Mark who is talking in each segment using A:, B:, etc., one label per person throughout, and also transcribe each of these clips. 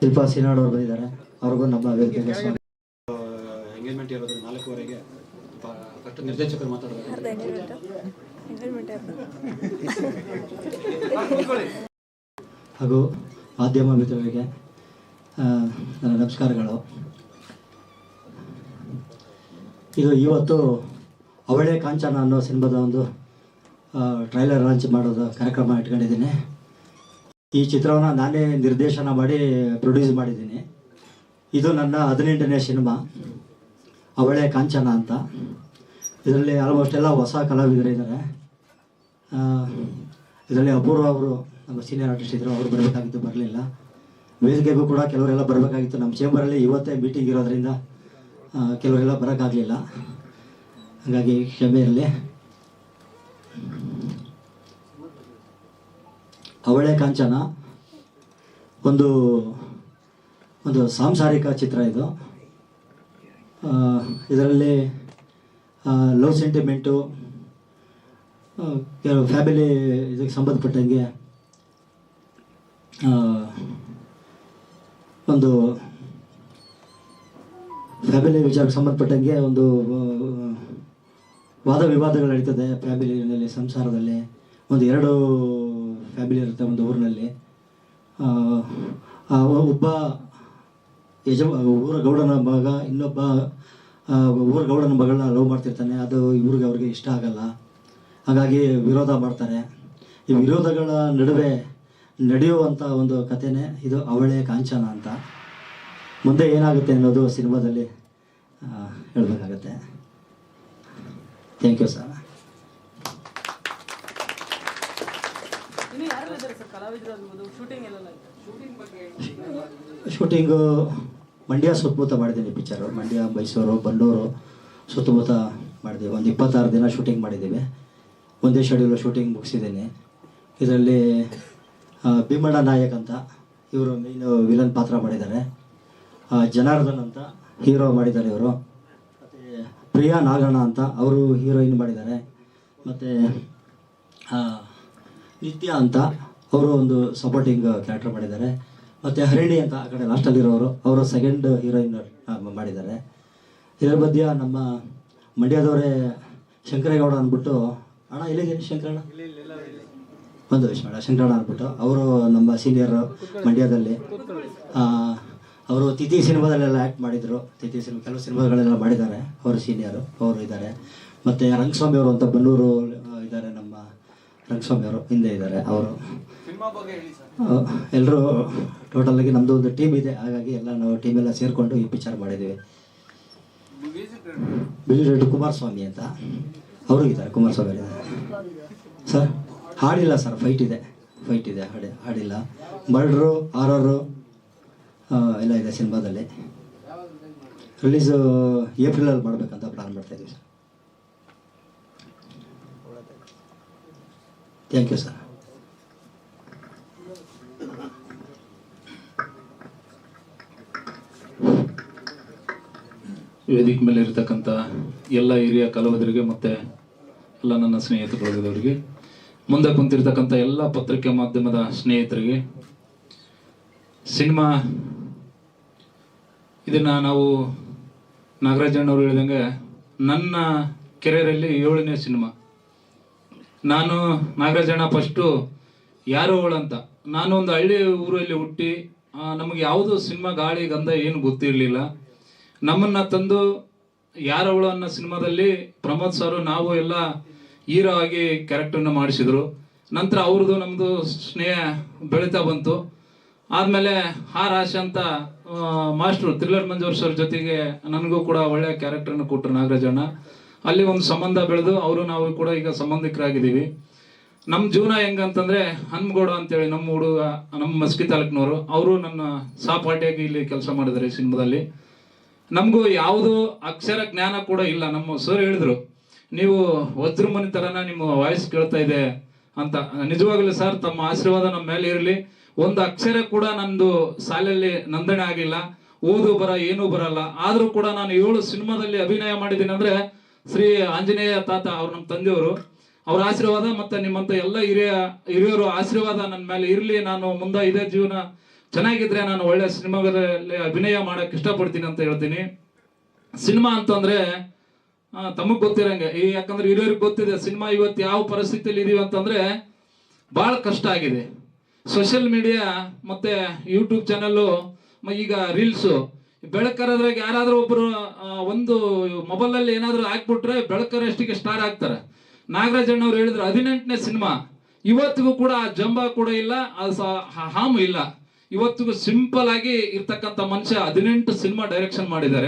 A: ಶಿಲ್ಪಾ ಸಿನಾಡ್ ಅವರು ಬಂದಿದ್ದಾರೆ. ಅವ್ರಿಗೂ ನಮ್ಮ
B: ಎಂಗೇಜ್ಮೆಂಟ್ ಇರೋದು ನಾಲ್ಕೂವರೆಗೆ. ಫಸ್ಟ್ ನಿರ್ದೇಶಕರು ಮಾತಾಡೋದು
A: ಹಾಗೂ ಮಾಧ್ಯಮ ಮಿತ್ರರಿಗೆ ನನ್ನ ನಮಸ್ಕಾರಗಳು. ಇದು ಇವತ್ತು ಅವಳೆ ಕಾಂಚನ ಅನ್ನೋ ಸಿನಿಮಾದ ಒಂದು ಟ್ರೈಲರ್ ಲಾಂಚ್ ಮಾಡೋದು ಕಾರ್ಯಕ್ರಮ ಇಟ್ಕೊಂಡಿದ್ದೀನಿ. ಈ ಚಿತ್ರವನ್ನು ನಾನೇ ನಿರ್ದೇಶನ ಮಾಡಿ ಪ್ರೊಡ್ಯೂಸ್ ಮಾಡಿದ್ದೀನಿ. ಇದು ನನ್ನ ಹದಿನೆಂಟನೇ ಸಿನಿಮಾ, ಅವಳೆ ಕಾಂಚನ ಅಂತ. ಇದರಲ್ಲಿ ಆಲ್ಮೋಸ್ಟ್ ಎಲ್ಲ ಹೊಸ ಕಲಾವಿದರಿದ್ದಾರೆ ಇದರಲ್ಲಿ ಅಪೂರ್ವ ಅವರು, ನಮ್ಮ ಸೀನಿಯರ್ ಆರ್ಟಿಸ್ಟ್ ಇದ್ದರು ಅವರು ಬರಬೇಕಾಗಿತ್ತು, ಬರಲಿಲ್ಲ. ವೇದಿಕೆಗೂ ಕೂಡ ಕೆಲವರೆಲ್ಲ ಬರಬೇಕಾಗಿತ್ತು. ನಮ್ಮ ಚೇಂಬರಲ್ಲಿ ಇವತ್ತೇ ಮೀಟಿಂಗ್ ಇರೋದ್ರಿಂದ ಕೆಲವರೆಲ್ಲ ಬರೋಕ್ಕಾಗಲಿಲ್ಲ. ಹಾಗಾಗಿ ಕ್ಷಮೆ ಇರಲಿ. ಅವಳೇ ಕಾಂಚನ. ಒಂದು ಒಂದು ಸಾಂಸಾರಿಕ ಚಿತ್ರ ಇದು. ಇದರಲ್ಲಿ ಲವ್ ಸೆಂಟಿಮೆಂಟು ಫ್ಯಾಮಿಲಿ ಇದಕ್ಕೆ ಸಂಬಂಧಪಟ್ಟಂಗೆ ಒಂದು ಫ್ಯಾಮಿಲಿ ವಿಚಾರಕ್ಕೆ ಸಂಬಂಧಪಟ್ಟಂಗೆ ಒಂದು ವಾದ ವಿವಾದಗಳು ನಡೀತದೆ ಫ್ಯಾಮಿಲಿನಲ್ಲಿ ಸಂಸಾರದಲ್ಲಿ. ಒಂದು ಎರಡು ಫ್ಯಾಮಿಲಿ ಇರುತ್ತೆ ಒಂದು ಊರಿನಲ್ಲಿ. ಒಬ್ಬ ಯಜ ಊರ ಗೌಡನ ಮಗ, ಇನ್ನೊಬ್ಬ ಊರ ಗೌಡನ ಮಗಳನ್ನ ಲವ್ ಮಾಡ್ತಿರ್ತಾನೆ. ಅದು ಇವ್ರಿಗೆ ಅವ್ರಿಗೆ ಇಷ್ಟ ಆಗಲ್ಲ. ಹಾಗಾಗಿ ವಿರೋಧ ಮಾಡ್ತಾರೆ ಈ ವಿರೋಧಗಳ ನಡುವೆ ನಡೆಯುವಂಥ ಒಂದು ಕಥೆನೇ ಇದು ಅವಳೆ ಕಾಂಚನ ಅಂತ. ಮುಂದೆ ಏನಾಗುತ್ತೆ ಅನ್ನೋದು ಸಿನಿಮಾದಲ್ಲಿ ಹೇಳಬೇಕಾಗತ್ತೆ. ಥ್ಯಾಂಕ್ ಯು ಸರ್
C: ಇನ್ನು ಯಾರು ಇದ್ದಾರೆ ಸರ್ ಕಲಾವಿದರು ಆಗ್ಬೋದು ಶೂಟಿಂಗ್
A: ಮಂಡ್ಯ ಸುತ್ತಮುತ್ತ ಮಾಡಿದ್ದೀನಿ ಪಿಕ್ಚರು ಮಂಡ್ಯ ಮೈಸೂರು ಬಂಡೂರು ಸುತ್ತಮುತ್ತ ಮಾಡಿದ್ದೀವಿ. ಒಂದು ಇಪ್ಪತ್ತಾರು ದಿನ ಶೂಟಿಂಗ್ ಮಾಡಿದ್ದೀವಿ. ಒಂದೇ ಶೆಡ್ಯೂಲ್ ಶೂಟಿಂಗ್ ಮುಗಿಸಿದ್ದೀನಿ. ಇದರಲ್ಲಿ ಆ, ಭೀಮಣ್ಣ ನಾಯಕ್ ಅಂತ ಇವರು ಮೇನ್ ವಿಲನ್ ಪಾತ್ರ ಮಾಡಿದ್ದಾರೆ. ಆ, ಜನಾರ್ದನ್ ಅಂತ ಹೀರೋ ಮಾಡಿದ್ದಾರೆ ಇವರು. ಮತ್ತು ಪ್ರಿಯಾ ನಾಗಣ್ಣ ಅಂತ ಅವರು ಹೀರೋಯಿನ್ ಮಾಡಿದ್ದಾರೆ. ಮತ್ತು ನಿತ್ಯ ಅಂತ ಅವರು ಒಂದು ಸಪೋರ್ಟಿಂಗ್ ಕ್ಯಾರೆಕ್ಟರ್ ಮಾಡಿದ್ದಾರೆ. ಮತ್ತು ಹರಿಣಿ ಅಂತ ಆ ಕಡೆ ಲಾಸ್ಟಲ್ಲಿರೋರು ಅವರು ಸೆಕೆಂಡ್ ಹೀರೋಯಿನ್ ಮಾಡಿದ್ದಾರೆ. ಇದರ ಮಧ್ಯ ನಮ್ಮ ಮಂಡ್ಯದವರೇ ಶಂಕರೇಗೌಡ ಅಂದ್ಬಿಟ್ಟು, ಅಣ್ಣ ಇಲ್ಲಿಗೆ ಶಂಕರಣ್ಣ? ಒಂದು ವಿಷಯ ಮೇಡ, ಶಂಕರಣ್ಣ ಅಂದ್ಬಿಟ್ಟು. ಅವರು ನಮ್ಮ ಸೀನಿಯರ್ ಮಂಡ್ಯದಲ್ಲಿ ಅವರು ತಿಥಿ ಸಿನಿಮಾದಲ್ಲೆಲ್ಲ ಆ್ಯಕ್ಟ್ ಮಾಡಿದರು. ತಿಥಿ ಸಿನಿಮಾ ಕೆಲವು ಸಿನಿಮಾಗಳೆಲ್ಲ ಮಾಡಿದ್ದಾರೆ. ಅವರು ಸೀನಿಯರು ಅವರು ಇದ್ದಾರೆ. ಮತ್ತು ರಂಗಸ್ವಾಮಿ ಅವರು ಅಂತ ಬನ್ನೂರು ಇದ್ದಾರೆ ನಮ್ಮ ರಂಗಸ್ವಾಮಿ ಅವರು ಹಿಂದೆ ಇದ್ದಾರೆ ಅವರು. ಎಲ್ಲರೂ ಟೋಟಲಾಗಿ ನಮ್ಮದು ಒಂದು ಟೀಮ್ ಇದೆ. ಹಾಗಾಗಿ ಎಲ್ಲ ನಾವು ಟೀಮ್ ಎಲ್ಲ ಸೇರಿಕೊಂಡು ಈ ಪಿಕ್ಚರ್ ಮಾಡಿದ್ದೀವಿ. ಬಿಜು ರೆಡ್ಡಿ ಕುಮಾರಸ್ವಾಮಿ ಅಂತ. ಅವರು ಇದ್ದಾರೆ ಕುಮಾರಸ್ವಾಮಿ ಸರ್ ಹಾಡಿಲ್ಲ ಸರ್ ಫೈಟ್ ಇದೆ. ಫೈಟ್ ಇದೆ ಹಾಡಿ ಹಾಡಿಲ್ಲ. ಮರ್ಡ್ರು ಆರರು ಎಲ್ಲ ಇದೆ ಸಿನಿಮಾದಲ್ಲಿ. ರಿಲೀಸು ಏಪ್ರಿಲಲ್ಲಿ ಮಾಡಬೇಕಂತ ಪ್ಲಾನ್ ಮಾಡ್ತಾ ಇದ್ದೀವಿ ಸರ್ ಥ್ಯಾಂಕ್ ಯು ಸರ್
D: ವೇದಿಕೆ ಮೇಲೆ ಇರತಕ್ಕಂಥ ಎಲ್ಲ ಹಿರಿಯ ಕಲಾವಿದರಿಗೆ ಮತ್ತೆ ಎಲ್ಲ ನನ್ನ ಸ್ನೇಹಿತ ಬಳಗದವರಿಗೆ ಮುಂದೆ ಕುಂತಿರ್ತಕ್ಕಂಥ ಎಲ್ಲ ಪತ್ರಿಕೆ ಮಾಧ್ಯಮದ ಸ್ನೇಹಿತರಿಗೆ, ಸಿನಿಮಾ ಇದನ್ನ ನಾವು ನಾಗರಾಜಣ್ಣವರು ಹೇಳಿದಂಗೆ ನನ್ನ ಕೆರಿಯರಲ್ಲಿ ಏಳನೇ ಸಿನಿಮಾ. ನಾನು ನಾಗರಾಜಣ್ಣ ಫಸ್ಟು ಯಾರು ಅವಳಂತ ನಾನು ಒಂದು ಹಳ್ಳಿ ಊರಲ್ಲಿ ಹುಟ್ಟಿ ನಮಗೆ ಯಾವುದು ಸಿನಿಮಾ ಗಾಳಿ ಗಂಧ ಏನು ಗೊತ್ತಿರಲಿಲ್ಲ. ನಮ್ಮನ್ನ ತಂದು ಯಾರವಳು ಅನ್ನೋ ಸಿನಿಮಾದಲ್ಲಿ ಪ್ರಮೋದ್ ಸರ್, ನಾವು ಎಲ್ಲ ಹೀರೋ ಆಗಿ ಕ್ಯಾರೆಕ್ಟರ್ನ ಮಾಡಿಸಿದ್ರು. ನಂತರ ಅವ್ರದ್ದು ನಮ್ಮದು ಸ್ನೇಹ ಬೆಳೀತಾ ಬಂತು. ಆದಮೇಲೆ ಆರ್ ಆಶಾ ಅಂತ ಮಾಸ್ಟ್ರು ಥ್ರಿಲ್ಲರ್ ಮಂಜೂರ್ ಸರ್ ಜೊತೆಗೆ ನನಗೂ ಕೂಡ ಒಳ್ಳೆಯ ಕ್ಯಾರೆಕ್ಟರ್ನ ಕೊಟ್ಟರು ನಾಗರಾಜಣ್ಣ ಅಲ್ಲಿ ಒಂದು ಸಂಬಂಧ ಬೆಳೆದು ಅವರು, ನಾವು ಕೂಡ ಈಗ ಸಂಬಂಧಿಕರಾಗಿದ್ದೀವಿ. ನಮ್ಮ ಜೀವನ ಹೆಂಗಂತಂದರೆ ಹನ್ಮಗೌಡ ಅಂತೇಳಿ ನಮ್ಮ ಹುಡುಗ, ನಮ್ಮ ಮಸ್ಕಿ ತಾಲೂಕಿನವರು, ಅವರು ನನ್ನ ಸಹಪಾಠಿಯಾಗಿ ಇಲ್ಲಿ ಕೆಲಸ ಮಾಡಿದ್ದಾರೆ ಸಿನಿಮಾದಲ್ಲಿ. ನಮಗೂ ಯಾವುದು ಅಕ್ಷರ ಜ್ಞಾನ ಕೂಡ ಇಲ್ಲ. ನಮ್ಮ ಸರ್ ಹೇಳಿದ್ರು, ನೀವು ವಜ್ರ ಮನಿ ತರನ ನಿಮ್ಮ ವಾಯ್ಸ್ ಕೇಳ್ತಾ ಇದೆ ಅಂತ. ನಿಜವಾಗ್ಲೂ ಸರ್ ತಮ್ಮ ಆಶೀರ್ವಾದ ನಮ್ಮ ಮೇಲೆ ಇರಲಿ. ಒಂದು ಅಕ್ಷರ ಕೂಡ ನಂದು ಶಾಲೆಯಲ್ಲಿ ನೋಂದಣಿ ಆಗಿಲ್ಲ. ಓದು ಬರ, ಏನೂ ಬರಲ್ಲ. ಆದ್ರೂ ಕೂಡ ನಾನು ಏಳು ಸಿನಿಮಾದಲ್ಲಿ ಅಭಿನಯ ಮಾಡಿದ್ದೀನಿ ಅಂದ್ರೆ ಶ್ರೀ ಆಂಜನೇಯ ತಾತ ಅವ್ರು ನಮ್ಮ ತಂದೆಯವರು, ಅವ್ರ ಆಶೀರ್ವಾದ ಮತ್ತೆ ನಿಮ್ಮಂತ ಎಲ್ಲ ಹಿರಿಯ ಹಿರಿಯರು ಆಶೀರ್ವಾದ ನನ್ನ ಮೇಲೆ ಇರಲಿ. ನಾನು ಮುಂದೆ ಇದೇ ಜೀವನ ಚೆನ್ನಾಗಿದ್ರೆ ನಾನು ಒಳ್ಳೆ ಸಿನಿಮಾಗಳಲ್ಲಿ ಅಭಿನಯ ಮಾಡಕ್ ಇಷ್ಟಪಡ್ತೀನಿ ಅಂತ ಹೇಳ್ತೀನಿ. ಸಿನಿಮಾ ಅಂತಂದ್ರೆ ತಮಗ್ ಗೊತ್ತಿರಂಗೆ. ಈ ಯಾಕಂದ್ರೆ ಹಿರಿಯರಿಗೆ ಗೊತ್ತಿದೆ, ಸಿನಿಮಾ ಇವತ್ತು ಯಾವ ಪರಿಸ್ಥಿತಿಯಲ್ಲಿ ಇದೀವಿ ಅಂತಂದ್ರೆ ಬಹಳ ಕಷ್ಟ ಆಗಿದೆ. ಸೋಷಿಯಲ್ ಮೀಡಿಯಾ ಮತ್ತೆ ಯೂಟ್ಯೂಬ್ ಚಾನಲ್ಲು ಈಗ ರೀಲ್ಸು. ಬೆಳಕರದ್ರಾಗ ಯಾರಾದ್ರೂ ಒಬ್ರು ಒಂದು ಮೊಬೈಲ್ ಅಲ್ಲಿ ಏನಾದ್ರೂ ಹಾಕ್ಬಿಟ್ರೆ ಬೆಳಕರಷ್ಟಿಗೆ ಸ್ಟಾರ್ ಆಗ್ತಾರೆ. ನಾಗರಾಜ್ ಅಣ್ಣವ್ರು ಹೇಳಿದ್ರು, ಹದಿನೆಂಟನೇ ಸಿನಿಮಾ. ಇವತ್ತಿಗೂ ಕೂಡ ಆ ಜಂಬ ಕೂಡ ಇಲ್ಲ ಆ ಹಾಮ್ ಇಲ್ಲ. ಇವತ್ತಿಗೂ ಸಿಂಪಲ್ ಆಗಿ ಇರ್ತಕ್ಕಂಥ ಮನುಷ್ಯ ಹದಿನೆಂಟು ಸಿನಿಮಾ ಡೈರೆಕ್ಷನ್ ಮಾಡಿದ್ದಾರೆ.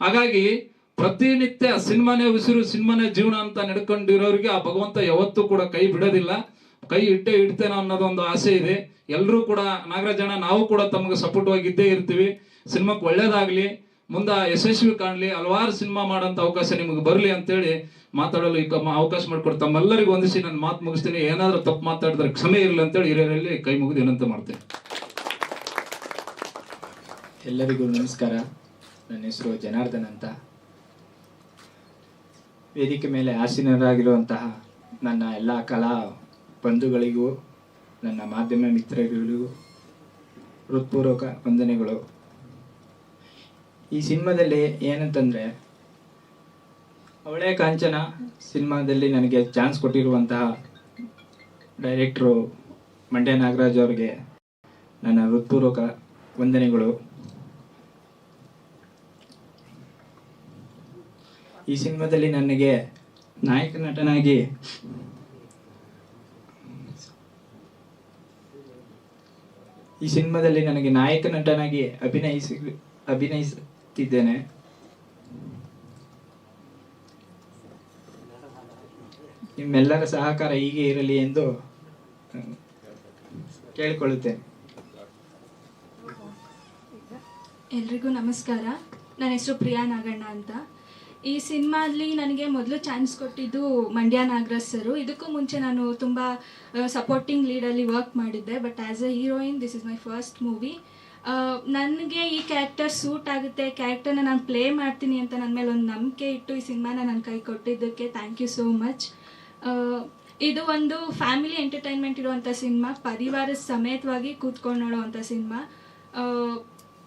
D: ಹಾಗಾಗಿ ಪ್ರತಿನಿತ್ಯ ಸಿನಿಮಾನೇ ಉಸಿರು, ಸಿನಿಮಾನೇ ಜೀವನ ಅಂತ ನಡ್ಕೊಂಡಿರೋರಿಗೆ ಆ ಭಗವಂತ ಯಾವತ್ತೂ ಕೂಡ ಕೈ ಬಿಡೋದಿಲ್ಲ. ಕೈ ಇಟ್ಟೆ ಇಡ್ತೇನೆ ಅನ್ನೋದೊಂದು ಆಸೆ ಇದೆ. ಎಲ್ಲರೂ ಕೂಡ ನಾಗರಾಜಣ್ಣ ನಾವು ಕೂಡ ತಮಗೆ ಸಪೋರ್ಟ್ ಆಗಿದ್ದೇ ಇರ್ತೀವಿ. ಸಿನಿಮಾಕ್ಕೆ ಒಳ್ಳೇದಾಗಲಿ, ಮುಂದ ಯಶಸ್ವಿ ಕಾಣಲಿ, ಹಲವಾರು ಸಿನಿಮಾ ಮಾಡೋಂಥ ಅವಕಾಶ ನಿಮಗೆ ಬರಲಿ ಅಂತೇಳಿ ಮಾತಾಡಲು ಈ ಕ- ಅವಕಾಶ ಮಾಡಿಕೊಡ್ತಾ ತಮ್ಮೆಲ್ಲರಿಗೂ ಒಂದಿಸಿ ನಾನು ಮಾತು ಮುಗಿಸ್ತೀನಿ. ಏನಾದ್ರೂ ತಪ್ಪು ಮಾತಾಡಿದ್ರೆ ಕ್ಷಮೆ ಇರಲಿ ಅಂತೇಳಿ ಹಿರಿಯರಲ್ಲಿ ಕೈ ಮುಗಿದು ಏನಂತ ಮಾಡ್ತೇನೆ.
E: ಎಲ್ಲರಿಗೂ ನಮಸ್ಕಾರ. ನನ್ನ ಹೆಸರು ಜನಾರ್ದನ್ ಅಂತ. ವೇದಿಕೆ ಮೇಲೆ ಆಸೀನರಾಗಿರುವಂತಹ ನನ್ನ ಎಲ್ಲ ಕಲಾ ಬಂಧುಗಳಿಗೂ, ನನ್ನ ಮಾಧ್ಯಮ ಮಿತ್ರರಿಗೂ ಹೃತ್ಪೂರ್ವಕ ವಂದನೆಗಳು. ಈ ಸಿನಿಮಾದಲ್ಲಿ ಏನಂತಂದರೆ, ಅವಳೇ ಕಾಂಚನ ಸಿನಿಮಾದಲ್ಲಿ ನನಗೆ ಚಾನ್ಸ್ ಕೊಟ್ಟಿರುವಂತಹ ಡೈರೆಕ್ಟ್ರು ಮಂಡ್ಯ ನಾಗರಾಜ್ ಅವ್ರಿಗೆ ನನ್ನ ಹೃತ್ಪೂರ್ವಕ ವಂದನೆಗಳು. ಈ ಸಿನಿಮಾದಲ್ಲಿ ನನಗೆ ನಾಯಕ ನಟನಾಗಿ ಈ ಸಿನಿಮಾದಲ್ಲಿ ನನಗೆ ನಾಯಕ ನಟನಾಗಿ ಅಭಿನಯಿಸ ಅಭಿನಯಿಸುತ್ತಿದ್ದೇನೆ. ನಿಮ್ಮೆಲ್ಲರ ಸಹಕಾರ ಹೀಗೆ ಇರಲಿ ಎಂದು ಕೇಳಿಕೊಳ್ಳುತ್ತೇನೆ.
F: ಎಲ್ರಿಗೂ ನಮಸ್ಕಾರ. ನನ್ನ ಹೆಸರು ಪ್ರಿಯಾ ನಾಗಣ್ಣ ಅಂತ. ಈ ಸಿನಿಮಾದಲ್ಲಿ ನನಗೆ ಮೊದಲು ಚಾನ್ಸ್ ಕೊಟ್ಟಿದ್ದು ಮಂಡ್ಯ ನಾಗರಾಜ್ ಸರು. ಇದಕ್ಕೂ ಮುಂಚೆ ನಾನು ತುಂಬ ಸಪೋರ್ಟಿಂಗ್ ಲೀಡಲ್ಲಿ ವರ್ಕ್ ಮಾಡಿದ್ದೆ. But as a heroine this is my first movie ನನಗೆ ಈ ಕ್ಯಾರೆಕ್ಟರ್ ಸೂಟ್ ಆಗುತ್ತೆ. ಕ್ಯಾರೆಕ್ಟರ್ನ ನಾನು ಪ್ಲೇ ಮಾಡ್ತೀನಿ ಅಂತ ನನ್ನ ಮೇಲೆ ಒಂದು ನಂಬಿಕೆ ಇಟ್ಟು ಈ ಸಿನಿಮಾನ ನನ್ನ ಕೈ ಕೊಟ್ಟಿದ್ದಕ್ಕೆ ಥ್ಯಾಂಕ್ ಯು ಸೋ ಮಚ್ ಇದು ಒಂದು ಫ್ಯಾಮಿಲಿ ಎಂಟರ್ಟೈನ್ಮೆಂಟ್ ಇರುವಂಥ ಸಿನಿಮಾ. ಪರಿವಾರದ ಸಮೇತವಾಗಿ ಕೂತ್ಕೊಂಡು ನೋಡೋವಂಥ ಸಿನಿಮಾ.